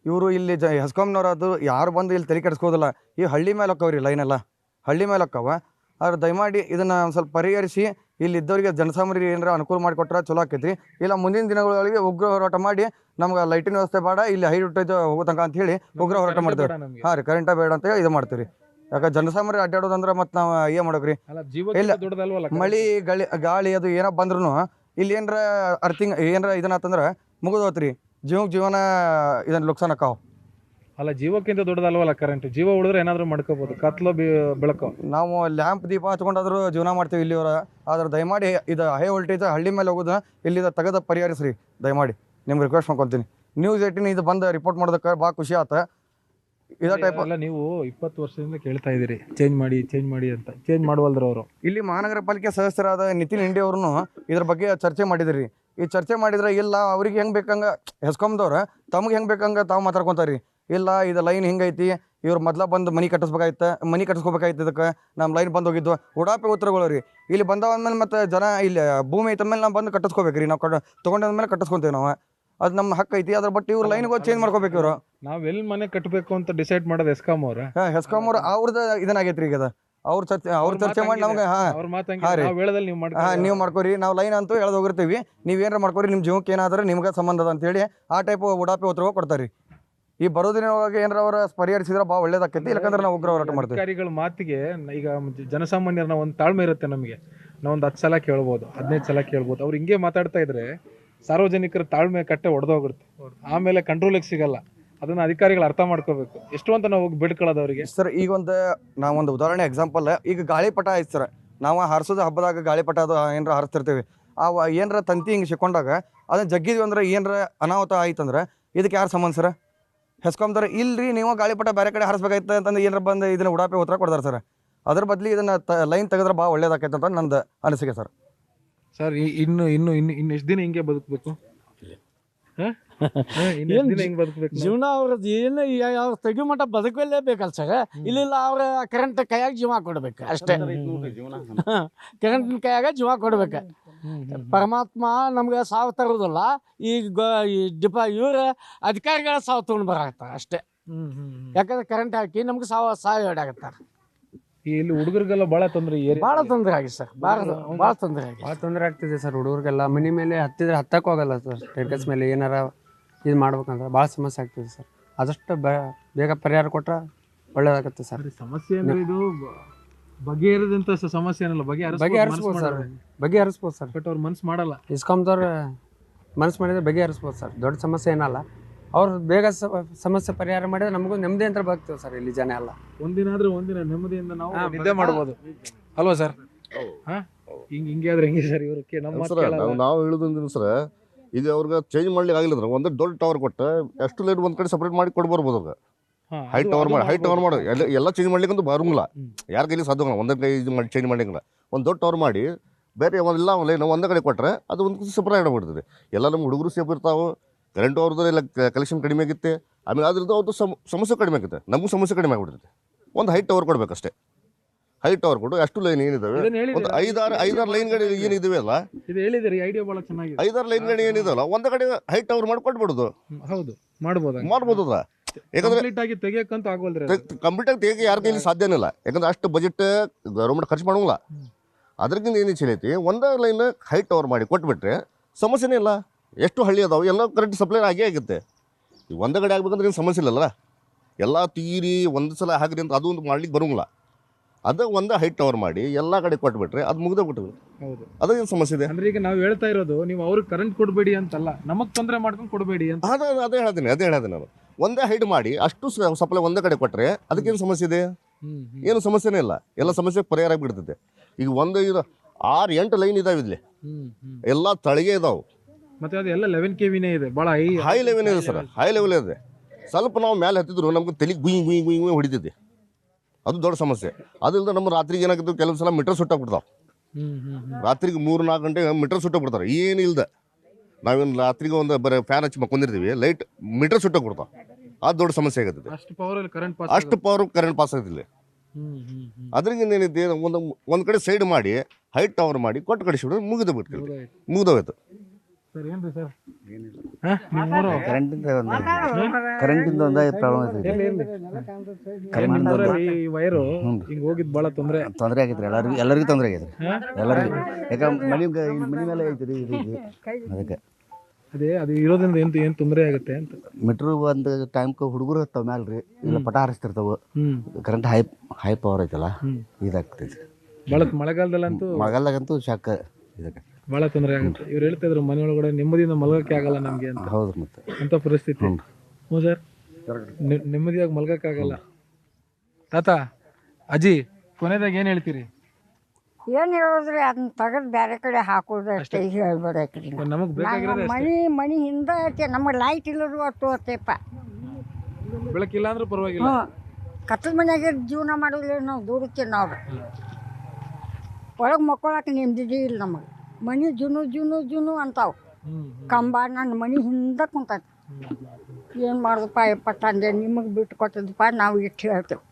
ಇವರು ಇಲ್ಲಿ ಜ ಹೆಸ್ಕಾಮ್ನವ್ರು ಅದು ಯಾರು ಬಂದು ಇಲ್ಲಿ ತಲೆ ಕೆಡಿಸ್ಕೋದಿಲ್ಲ ಈ ಹಳ್ಳಿ ಮೇಲೆ ಹೊಕ್ಕವ್ರಿ ಲೈನೆಲ್ಲ ಹಳ್ಳಿ ಮೇಲೆ ಹೊಕ್ಕವ ಆದ್ರೆ ದಯಮಾಡಿ ಇದನ್ನು ಒಂದು ಸ್ವಲ್ಪ ಪರಿಹರಿಸಿ ಇಲ್ಲಿ ಇದ್ದವರಿಗೆ ಜನಸಾಮಾನ್ಯರಿಗೆ ಏನಾರ ಅನುಕೂಲ ಮಾಡಿಕೊಟ್ರೆ ಚಲೋ ಆಕೈತಿ ಇಲ್ಲ ಮುಂದಿನ ದಿನಗಳೊಳಗೆ ಉಗ್ರ ಹೋರಾಟ ಮಾಡಿ ನಮ್ಗೆ ಲೈಟಿನ ವ್ಯವಸ್ಥೆ ಬೇಡ ಇಲ್ಲಿ ಹೈ ವೋಲ್ಟೇಜ್ ಹೋಗೋ ತನಕ ಅಂತ ಹೇಳಿ ಉಗ್ರ ಹೋರಾಟ ಮಾಡ್ತೇವೆ. ಹಾಂ ರೀ ಕರೆಂಟ ಬೇಡ ಅಂತ ಹೇಳಿ ಇದು ಮಾಡ್ತೀವಿ ಯಾಕೆ ಜನಸಾಮಾನ್ಯರು ಅಡ್ಡಾಡೋದಂದ್ರೆ ಮತ್ತೆ ನಾವು ಏನು ಮಾಡೋಕ್ರಿ? ಇಲ್ಲ ಮಳಿ ಗಾಳಿ ಗಾಳಿ ಅದು ಏನೋ ಬಂದ್ರು ಇಲ್ಲಿ ಏನರ ಅರ್ಥಿಂಗ್ ಏನರ ಇದನ್ನಾತಂದ್ರೆ ಮುಗಿದೋತ್ರಿ. ಜೀವಕ್ಕೆ ಜೀವನ ಇದನ್ನ ಲುಕ್ಸಾನ್ ಆಕಾವ್ ಅಲ್ಲ ಜೀವಕ್ಕಿಂತ ದೊಡ್ಡದಲ್ವಲ್ಲ ಕರೆಂಟ್ ಜೀವ ಉಳಿದ್ರೆ ಏನಾದರೂ ಮಾಡ್ಕೋಬೋದು. ಕತ್ಲು ಬಿ- ಬೆಳಕು? ನಾವು ಲ್ಯಾಂಪ್ ದೀಪ ಹಚ್ಕೊಂಡಾದ್ರೂ ಜೀವನ ಮಾಡ್ತೀವಿ ಇಲ್ಲಿವರ. ಆದ್ರೆ ದಯಮಾಡಿ ಇದು ಹೈ ವೋಲ್ಟೇಜ್ ಹಳ್ಳಿ ಮೇಲೆ ಹೋಗೋದು ಇಲ್ಲಿದ ತೆಗೆದ ಪರಿಹರಿಸ್ರಿ. ದಯಮಾಡಿ ನಿಮ್ಗೆ ರಿಕ್ವೆಸ್ಟ್ ಮಾಡ್ಕೊತೀನಿ ನ್ಯೂಸ್ ಏಟಿನ್ ಇದು ಬಂದು ರಿಪೋರ್ಟ್ ಮಾಡೋದಕ್ಕೆ ಭಾಳ ಖುಷಿ ಆತ. ಇದೇ ಟೈಪ್ ಅಲ್ಲ ನೀವು ಇಪ್ಪತ್ತು ವರ್ಷದಿಂದ ಕೇಳ್ತಾ ಇದ್ದೀರಿ. ಚೇಂಜ್ ಮಾಡಿ ಚೇಂಜ್ ಮಾಡಿ ಅಂತ. ಚೇಂಜ್ ಮಾಡುವಲ್ದ್ರ ಅವರು. ಇಲ್ಲಿ ಮಹಾನಗರ ಪಾಲಿಕೆ ಸದಸ್ಯರಾದ ನಿತಿನ್ ಇಂಡಿ ಅವ್ರನ್ನು ಇದ್ರ ಬಗ್ಗೆ ಚರ್ಚೆ ಮಾಡಿದ್ರಿ. ಈ ಚರ್ಚೆ ಮಾಡಿದ್ರೆ ಇಲ್ಲ ಅವ್ರಿಗೆ ಹೆಂಗೆ ಬೇಕಂಗ ಹೆಸ್ಕೊಂಬದವ್ರ ತಮ್ಗೆ ಹೆಂಗೆ ಬೇಕಂಗ ತಾವು ಮಾತಾಡ್ಕೊಂತಾರ್ರಿ ಇಲ್ಲ ಇದು ಲೈನ್ ಹಿಂಗೈತಿ? ಇವ್ರು ಮೊದ್ಲ ಬಂದು ಮನಿ ಕಟ್ಟಿಸ್ಬೇಕಾಯ್ತ ಮನಿ ಕಟ್ಟಿಸ್ಕೋಬೇಕಾಯ್ತು ಇದಕ್ಕೆ. ನಮ್ಮ ಲೈನ್ ಬಂದು ಹೋಗಿದ್ದು. ಉಡಾಪೆ ಉತ್ತರಗಳು ರೀ. ಇಲ್ಲಿ ಬಂದವಂದ್ಮೇಲೆ ಮತ್ತೆ ಜನ ಇಲ್ಲಿ ಭೂಮಿ ಐತಂದ್ಮೇಲೆ ನಾವು ಬಂದು ಕಟ್ಟಿಸ್ಕೋಬೇಕ್ರಿ ನಾವು ತಗೊಂಡ ಮೇಲೆ ಕಟ್ಟಸ್ಕೊಂತೇವ ನಾವು. ಅದು ನಮ್ಮ ಹಕ್ಕು ಐತಿ. ಅದ್ರ ಬಟ್ ಇವ್ರು ಲೈನ್ಗಳು ಚೇಂಜ್ ಮಾಡ್ಕೋಬೇಕು ಇವರು. ನಾವ್ ಎಲ್ ಮನೆ ಕಟ್ಟಬೇಕು ಅಂತ ಡಿಸೈಡ್ ಮಾಡೋದು ಎಸ್ಕಾಂ ಅವ್ರ? ಹೆಸ್ಕಾಮ್ ಅವ್ರು ಅವ್ರದ್ದು ಇದನ್ನಾಗೈತ್ರಿ ಈಗ ಅದು. ಅವ್ರ ಚರ್ಚೆ ಅವ್ರ ಚರ್ಚೆ ಮಾಡಿ ನಮ್ಗೆ ಹಾಂ. ಅವ್ರ ಮಾತಂಗೆ ಹಾಂ ರೀ. ನಾವ್ ಹೇಳದಲ್ಲಿ ನೀವು ಹಾಂ ನೀವು ಮಾಡ್ಕೊರಿ. ನಾವು ಲೈನ್ ಅಂತೂ ಎಳ್ದು ಹೋಗಿರ್ತೀವಿ. ಏನಾರ ಮಾಡ್ಕೊರಿ ನಿಮ್ಮ ಜೀವಕ್ಕೆ ಏನಾದ್ರೆ ನಿಮ್ಗೆ ಸಂಬಂಧ ಅದ ಅಂತೇಳಿ ಆ ಟೈಪ್ ಉಡಾಪೆ ಉತ್ತರಗಳು ಕೊಡ್ತಾರೆ. ಈ ಬರೋ ದಿನವಾಗ ಏನಾರ ಅವ್ರ ಪರಿಹರಿಸಿದ್ರೆ ಭಾಳ ಒಳ್ಳೇದಾಕೈತಿ ಇಲ್ಲಕಂದ್ರೆ ನಾವು ಉಗ್ರ ಹೋರಾಟ ಮಾಡ್ತೀವಿ. ಅಧಿಕಾರಿಗಳ ಮಾತಿಗೆ ಈಗ ಜನಸಾಮಾನ್ಯರ ಜನಸಾಮಾನ್ಯರನ್ನ ಒಂದು ತಾಳ್ಮೆ ಇರುತ್ತೆ ನಮಗೆ. ನಾವು ಒಂದು ಹತ್ತು ಸಲ ಕೇಳ್ಬೋದು ಹದಿನೈದು ಸಲ ಕೇಳ್ಬೋದು. ಅವ್ರು ಹಿಂಗೆ ಮಾತಾಡ್ತಾ ಇದ್ರೆ ಸಾರ್ವಜನಿಕರ ತಾಳ್ಮೆ ಕಟ್ಟೆ ಒಡೆದೋಗಿರುತ್ತೆ. ಆಮೇಲೆ ಕಂಟ್ರೋಲಿಗೆ ಸಿಗಲ್ಲ. ಅದನ್ನ ಅಧಿಕಾರಿಗಳು ಅರ್ಥ ಮಾಡ್ಕೋಬೇಕು. ಎಷ್ಟು ಅಂತ ನಾವು ಹೋಗಿ ಬಿಡ್ಕೊಳ್ಳೋದು ಅವರಿಗೆ? ಸರ್ ಈಗ ಒಂದು ನಾವೊಂದು ಉದಾಹರಣೆ ಎಕ್ಸಾಂಪಲ್ ಈಗ ಗಾಳಿಪಟ ಆಯ್ತು ಸರ್. ನಾವು ಹಾರಿಸೋದು ಹಬ್ಬದಾಗ ಗಾಳಿಪಟ ಅದು ಏನಾರ ಹಾರಿಸ್ತಿರ್ತೀವಿ. ಆ ಏನರ ಏನಾರ ತಂತಿ ಹಿಂಗೆ ಸಿಕ್ಕೊಂಡಾಗ ಅದನ್ನ ಜಗ್ಗಿದ್ವಿ ಅಂದ್ರೆ ಏನರ ಅನಾಹುತ ಆಯ್ತಂದ್ರೆ ಇದಕ್ಕೆ ಯಾರು ಸಂಬಂಧ ಸರ್? ಹೆಸ್ಕೊಂತಾರೆ ಇಲ್ರಿ ನೀವು ಗಾಳಿಪಟ ಬೇರೆ ಕಡೆ ಹಾರಿಸ್ಬೇಕಾಯ್ತು ಅಂತಂದು ಏನಾರ ಬಂದು ಇದನ್ನ ಉಡಾಪೆ ಉತ್ತರ ಕೊಡ್ತಾರೆ ಸರ್. ಅದ್ರ ಬದಲಿ ಇದನ್ನ ಲೈನ್ ತೆಗೆದ್ರೆ ಭಾಳ ಒಳ್ಳೇದಾಕೈತೆ ಅಂತ ನಂದು ಅನಿಸಿಕೆ ಸರ್. ಸರ್ ಇನ್ನು ಇನ್ನು ಇನ್ನು ಇನ್ನು ಎಷ್ಟು ದಿನ ಹಿಂಗೆ ಬದುಕಬೇಕು? ಇನ್ನು ಎಷ್ಟು ದಿನ ಹಿಂಗೆ ಬದುಕಬೇಕು ಜೀವನ ಅವ್ರದ್ದು ಏನು ಅವ್ರ ತೆಗಿಯೋ ಮಟ್ಟ ಬದುಕಲೇಬೇಕಲ್ಲ ಸರ್? ಇಲ್ಲಿಲ್ಲ ಅವ್ರ ಕರೆಂಟ್ ಕೈಯಾಗ ಜೀವ ಕೊಡ್ಬೇಕು ಅಷ್ಟೇ. ಕರೆಂಟಿನ ಕೈಯಾಗ ಜೀವ ಕೊಡ್ಬೇಕು. ಪರಮಾತ್ಮ ನಮ್ಗೆ ಸಾವು ತರೋದಲ್ಲ ಈ ಗ ಈ ಡಿಪ ಇವ್ರ ಅಧಿಕಾರಿಗಳ ಸಾವು ತಗೊಂಡ್ ಬರಾಕತ್ತಾರ ಅಷ್ಟೇ. ಯಾಕಂದ್ರೆ ಕರೆಂಟ್ ಹಾಕಿ ನಮ್ಗೆ ಸಾವು ಸಾವು ಹೊಡ್ಯಾಕತ್ತಾರ ಇಲ್ಲಿ ಹುಡುಗರಿಗೆಲ್ಲ ಬಹಳ ತೊಂದರೆ ಬಹಳ ತೊಂದರೆ ಆಗಿ ಸರ್. ಬಹಳ ಭಾಳ ತೊಂದರೆ. ಆಗಿ ಬಹಳ ತೊಂದರೆ ಆಗ್ತಿದೆ ಸರ್ ಹುಡುಗರಿಗೆಲ್ಲ. ಮನೆ ಮೇಲೆ ಹತ್ತಿದ್ರೆ ಹತ್ತಕ್ಕೂ ಆಗಲ್ಲ ಸರ್. ಟೆರ್ಕಸ್ ಮೇಲೆ ಏನಾರ ಇದು ಮಾಡ್ಬೇಕಂದ್ರೆ ಭಾಳ ಸಮಸ್ಯೆ ಆಗ್ತಿದೆ ಸರ್. ಆದಷ್ಟು ಬೇ- ಬೇಗ ಪರಿಹಾರ ಕೊಟ್ರೆ ಒಳ್ಳೇದಾಗತ್ತೆ ಸರ್. ಸಮಸ್ಯೆ ಅಂದ್ರೆ ಇದು ಬಗೆಹರಿದಂತ ಸ- ಸಮಸ್ಯೆ ಏನಲ್ಲ ಬಗೆಹರಿಸ್ಬೋದು ಸರ್. ಬಗೆಹರಿಸ್ಬೋದು ಸರ್. ಬಟ್ ಅವ್ರ ಮನ್ಸು ಮಾಡಲ್ಲ. ಇಸ್ಕಾಮ್ದವ್ರು ಮನ್ಸು ಮಾಡಿದ್ರೆ ಬಗೆಹರಿಸ್ಬೋದು ಸರ್. ದೊಡ್ಡ ಸಮಸ್ಯೆ ಏನಲ್ಲ. ಅವ್ರು ಬೇಗ ಸಮಸ್ಯೆ ಪರಿಹಾರ ಮಾಡಿದ್ರೆ ನಮಗೂ ನೆಮ್ಮದಿ ಅಂತ ಬಗ್ತೀವಿ ಸರ್ ಇಲ್ಲಿ ಜನ ಎಲ್ಲ. ಒಂದಿನ ಆದ್ರೆ ಒಂದಿನ ನೆಮ್ಮದಿಯಿಂದ ನಾವು ನಿದ್ದೆ ಮಾಡ್ಬೋದು. ಅಲ್ವಾ ಸರ್? ಹಾ? ಹಿಂಗ್ ಹಿಂಗೆ ಆದ್ರೆ ಹೆಂಗೆ ಸರ್ ಇವ್ರಕ್ಕೆ ನಮ್ಮ ಮಾತು ಸರ್ ಕೇಳಲ್ಲ. ನಾವು ಹೇಳೋದಂದ್ರೆ ಸರ್ ಇದು ಅವ್ರಿಗೆ ಚೇಂಜ್ ಮಾಡ್ಲಿಕ್ಕೆ ಆಗಿಲ್ಲ ಅಂದ್ರೆ ಒಂದು ದೊಡ್ಡ ಟವರ್ ಕೊಟ್ಟು ಎಷ್ಟು ಲೈಟ್ ಒಂದ್ ಕಡೆ ಸಪ್ರೇಟ್ ಮಾಡಿ ಕೊಡ್ಬರ್ಬೋದು ಅವ್ರಿಗೆ. ಹಾ, ಹೈ ಅದು- ಟವರ್ ಮಾಡಿ ಹೈಟ್ ಟವರ್ ಮಾಡಿ. ಎಲ್ಲ ಎಲ್ಲ ಚೇಂಜ್ ಮಾಡ್ಲಿಕ್ಕಂತೂ ಬರಂಗಿಲ್ಲ. ಯಾರ ಕೈಲಿ ಸಾಧ್ಯ ಒಂದೇ ಕೈ ಇದು ಮಾಡಿ ಚೇಂಜ್ ಮಾಡ್ಲಿಂಗಿಲ್ಲ ಒಂದು ದೊಡ್ಡ ಟವರ್ ಮಾಡಿ ಬೇರೆ ಎಲ್ಲ ಲೈನ್ ಒಂದೇ ಕಡೆ ಕೊಟ್ಟರೆ ಅದು ಒಂದು ಸಪ್ರೇಟ್ ಆಗ್ಬಿಡ್ತದೆ. ಎಲ್ಲ ನಮ್ಮ ಹುಡುಗರು ಸೇಫ್ ಇರ್ತಾವೆ ಕರೆಂಟ್ ಅವ್ರದ್ದು ಎಲ್ಲ ಕಲೆಕ್ಷನ್ ಕಡಿಮೆ ಆಗಿತ್ತೆ. ಆಮೇಲೆ ಅದ್ರದ್ದು ಅವ್ರದ್ದು ಸಮ- ಸಮಸ್ಯೆ ಕಡಿಮೆ ಆಗುತ್ತೆ. ನಮಗೂ ಸಮಸ್ಯೆ ಕಡಿಮೆ ಆಗ್ಬಿಡ್ತದೆ. ಒಂದು ಹೈಟ್ ಟವರ್ ಕೊಡಬೇಕಷ್ಟೇ ಹೈಟ್ ಟವರ್ ಕೊಟ್ಟು ಅಷ್ಟು ಲೈನ್ ಏನಿದಾವೆ? ಒಂದು ಐದಾರು ಐದಾರು ಲೈನ್ಗಳು ಏನಿದಾವೆ ಅಲ್ಲ? ಇದು ಹೇಳಿದಿರಿ ಐಡಿಯಾ ಚೆನ್ನಾಗಿದೆ. ಐದಾರು ಲೈನ್ಗಳು ಏನಿದಾವಲ್ಲ ಒಂದು ಕಡೆ ಹೈಟ್ ಟವರ್ ಮಾಡಿ ಕೊಟ್ಬಿಡುದು ಹೌದು. ಮಾಡ್ಬೋದು ಮಾಡ್ಬೋದು ಅದ ಯಾಕಂದ್ರೆ ಕಂಪ್ಲೀಟ್ ಆಗಿ ತೆಗಿಯಕ್ಕಂತೂ ಯಾರು ಅದು. ಕಂಪ್ಲೀಟ್ ಆಗಿ ತೆಗೆ ಯಾರ ಕೈಲಿ ಸಾಧ್ಯನೇ ಇಲ್ಲ ಯಾಕಂದ್ರೆ ಅಷ್ಟು ಬಜೆಟ್ ಗೌರ್ಮೆಂಟ್ ಖರ್ಚು ಮಾಡೋಂಗಿಲ್ಲ. ಅದ್ರಕ್ಕಿಂತ ಏನು ಐತಿ? ಒಂದೇ ಲೈನ್ ಹೈಟ್ ಟವರ್ ಮಾಡಿ ಕೊಟ್ಬಿಟ್ರೆ ಸಮಸ್ಯೆನೇ ಇಲ್ಲ. ಎಷ್ಟು ಹಳ್ಳಿ ಅದಾವೆ? ಎಲ್ಲ ಕರೆಂಟ್ ಸಪ್ಲೈ ಆಗೇ ಆಗುತ್ತೆ. ಈ ಒಂದೇ ಕಡೆ ಆಗ್ಬೇಕಂದ್ರೆ ಏನು ಸಮಸ್ಯೆ ಇಲ್ಲಲ್ಲ? ಎಲ್ಲ ತೀರಿ ಒಂದು ಸಲ ಹಾಕ್ರಿ ಅಂತ ಅದು ಒಂದು ಮಾಡ್ಲಿಕ್ಕೆ ಬರೋಂಗಿಲ್ಲ. ಅದು ಒಂದೇ ಹೈಟ್ ಟವರ್ ಮಾಡಿ ಎಲ್ಲ ಕಡೆ ಕೊಟ್ಬಿಟ್ರೆ ಅದು ಮುಗ್ದೇ ಬಿಟ್ಟು ಹೌದು ಅದೇನು ಸಮಸ್ಯೆ ಇದೆ? ಅಂದ್ರೆ ಈಗ ನಾವು ಹೇಳ್ತಾ ಇರೋದು ನೀವು ಅವ್ರಿಗೆ ಕರೆಂಟ್ ಕೊಡ್ಬೇಡಿ ಅಂತಲ್ಲ. ನಮಗ್ ತೊಂದರೆ ಮಾಡ್ಕೊಂಡು ಕೊಡಬೇಡಿ ಅಂತ. ಅದೇ ಅದೇ ಹೇಳ್ತೀನಿ ಅದೇ ಹೇಳ್ತೀನಿ ನಾನು. ಒಂದೇ ಹೈಡ್ ಮಾಡಿ ಅಷ್ಟು ಸಪ್ಲೈ ಒಂದೇ ಕಡೆ ಕೊಟ್ಟರೆ ಅದಕ್ಕೇನು ಸಮಸ್ಯೆ ಇದೆ? ಏನು ಸಮಸ್ಯೆನೇ ಇಲ್ಲ. ಎಲ್ಲ ಸಮಸ್ಯೆ ಪರಿಹಾರ ಆಗಿಬಿಡ್ತದೆ ಈಗ ಒಂದು ಇದು ಆರು ಎಂಟು ಲೈನ್ ಇದಾವೆ ಇಲ್ಲಿ ಎಲ್ಲ ತಳಿಗೆ ಇದಾವೆ. ಮತ್ತೆ ಅದು ಎಲ್ಲ ಲೆವೆನ್ ಕೆ ವಿನೇ ಇದೆ. ಭಾಳ ಹೈ ಹೈ ಲೆವೆಲ್ ಇದೆ ಸರ್. ಹೈ ಲೆವೆಲ್ ಇದೆ. ಸ್ವಲ್ಪ ನಾವು ಮೇಲೆ ಹತ್ತಿದ್ರು ನಮ್ಗೆ ತಲೆ ಗುಯಿ ಗುಯಿ ಗುಯಿ ಗುಯಿ ಹೊಡಿತೈತಿ. ಅದು ದೊಡ್ಡ ಸಮಸ್ಯೆ. ಅದಿಲ್ಲದೆ ನಮ್ಮ ರಾತ್ರಿಗೆ ಏನಾಗುತ್ತೆ ಕೆಲವು ಸಲ ಮೀಟರ್ ಸುಟ್ಟಾಗ್ಬಿಡ್ತಾವೆ ಹ್ಮ್ ಹ್ಮ್ ಹ್ಮ್. ರಾತ್ರಿಗೆ ಮೂರು ನಾಲ್ಕು ಗಂಟೆ ಮೀಟರ್ ಏನು ಏನಿಲ್ದ. ನಾವೇನು ರಾತ್ರಿಗೆ ಒಂದು ಬರೀ ಫ್ಯಾನ್ ಹಚ್ಚಿ ಮಕ್ಕೊಂಡಿರ್ತೀವಿ ಲೈಟ್ ಮೀಟರ್ ಸುಟ್ಟಾಗ್ಬಿಡ್ತಾವೆ ಅದು ದೊಡ್ಡ ಸಮಸ್ಯೆ ಆಗುತ್ತೆ. ಅಷ್ಟು ಪವರ್ ಅಲ್ಲಿ ಕರೆಂಟ್ ಪಾಸ್ ಅಷ್ಟು ಪವರ್ ಕರೆಂಟ್ ಪಾಸ್ ಹ್ಮ್ ಅದ್ರಿಂದ ಏನಿದೆ ಒಂದು ಒಂದು ಕಡೆ ಸೈಡ್ ಮಾಡಿ ಹೈಟ್ ಟವರ್ ಮಾಡಿ ಕೊಟ್ಟು ಕಳಿಸಿಬಿಟ್ರೆ ಮುಗಿದು ಬಿಟ್ಟು ಮುಗ್ದೋಯ್ತು. ಸರ್ ಏನ್ರಿ ಸರ್? ಕರೆಂಟಿಂದ ಒಂದು ಕರೆಂಟಿಂದ ಒಂದು ಪ್ರಾಬ್ಲಮ್ ನಿಮ್ಮೂರಲ್ಲಿ ಈ ವೈರು ಹಿಂಗ್ ಹೋಗಿದ್ ಭಾಳ ತೊಂದ್ರೆ. ತೊಂದರೆ ಆಗೈತ್ರಿ. ಎಲ್ಲರಿಗೂ ಎಲ್ಲರಿಗೂ ತೊಂದರೆ ಆಗೈತ್ರಿ. ಎಲ್ಲರಿಗೂ. ಯಾಕಂದ್ರೆ ಮನೆ ಮನೆ ಮೇಲೆ ಐತ್ರಿ. ಅದಕ್ಕೆ. ಅದೇ ಅದು ಇರೋದ್ರಿಂದ ಏನು ಏನು ತೊಂದರೆ ಆಗುತ್ತೆ ಅಂತ. ಮೆಟ್ರೋ ಒಂದು ಟೈಮ್ಗೆ ಹುಡುಗರು ಹತ್ತಾವ ಮ್ಯಾಲ ರೀ ಇಲ್ಲ ಪಟ ಹಾರಿಸ್ತಿರ್ತಾವ ಕರೆಂಟ್ ಹೈ ಹೈ ಪವರ್ ಐತಲ್ಲ. ಇದಾಗ್ತೈತಿ. ಭಾಳ ಮಳೆಗಾಲದಲ್ಲಂತೂ ಮಳೆಗಾಲದಾಗಂತೂ ಶಾಖ ಇದಕ್ಕೆ ಭಾಳ ತೊಂದರೆ ಆಗುತ್ತೆ. ಇವ್ರು ಹೇಳ್ತಾ ಇದ್ರು ಮನೆಯೊಳಗಡೆ ನೆಮ್ಮದಿಯಿಂದ ಮಲಗಕ್ಕೆ ಆಗಲ್ಲ ನಮ್ಗೆ ಅಂತ. ಹೌದು ಮತ್ತೆ. ಅಂತ ಪರಿಸ್ಥಿತಿ. ಹ್ಞೂ ಸರ್. ನೆಮ್ಮದಿಯಾಗಿ ಮಲಗಕ್ಕಾಗಲ್ಲ. ತಾತ ಅಜ್ಜಿ ಕೊನೆದಾಗ ಏನು ಹೇಳ್ತೀರಿ? ಏನು ಹೇಳಿದ್ರೆ? ಅದನ್ನ ತೆಗೆದು ಬೇರೆ ಕಡೆ ಹಾಕೋದು ಅಷ್ಟೇ ಹೇಳ್ಬೇಡ್ರಿ ಮಣಿ ಬೇಕಾಗಿರೋದೇ. ಮನಿ ಮನಿ ಹಿಂದ ಐತೆ ನಮಗೆ ಲೈಟ್ ಇಲ್ಲದ್ರು ಅಷ್ಟು ಅತ್ತೇಪ. ಬೆಳಕಿಲ್ಲ ಅಂದ್ರೆ ಪರವಾಗಿಲ್ಲ. ಹ್ಞೂ ಕತ್ತಲ ಮನ್ಯಾಗ ಜೀವನ ಮಾಡೋದಿಲ್ಲ ನಾವು ದೂರಕ್ಕೆ ನಾವು. ಒಳಗೆ ಮಕ್ಕೊಳಕ್ಕೆ ನೆಮ್ಮದಿ ಇಲ್ಲ ನಮಗೆ. ಮನಿ ಜುನು ಜುನು ಜುನು ಅಂತಾವು. ಕಂಬ ನನ್ನ ಮನಿ ಹಿಂದೆ ಕುಂತೈತಿ. ಏನು ಮಾಡೋದಪ್ಪ ಯಪ್ಪ ತಂದೆ ನಿಮಗೆ ಬಿಟ್ಟು ಕೊಟ್ಟದಪ್ಪ ನಾವು ಇಟ್ಟು ಹೇಳ್ತೇವೆ.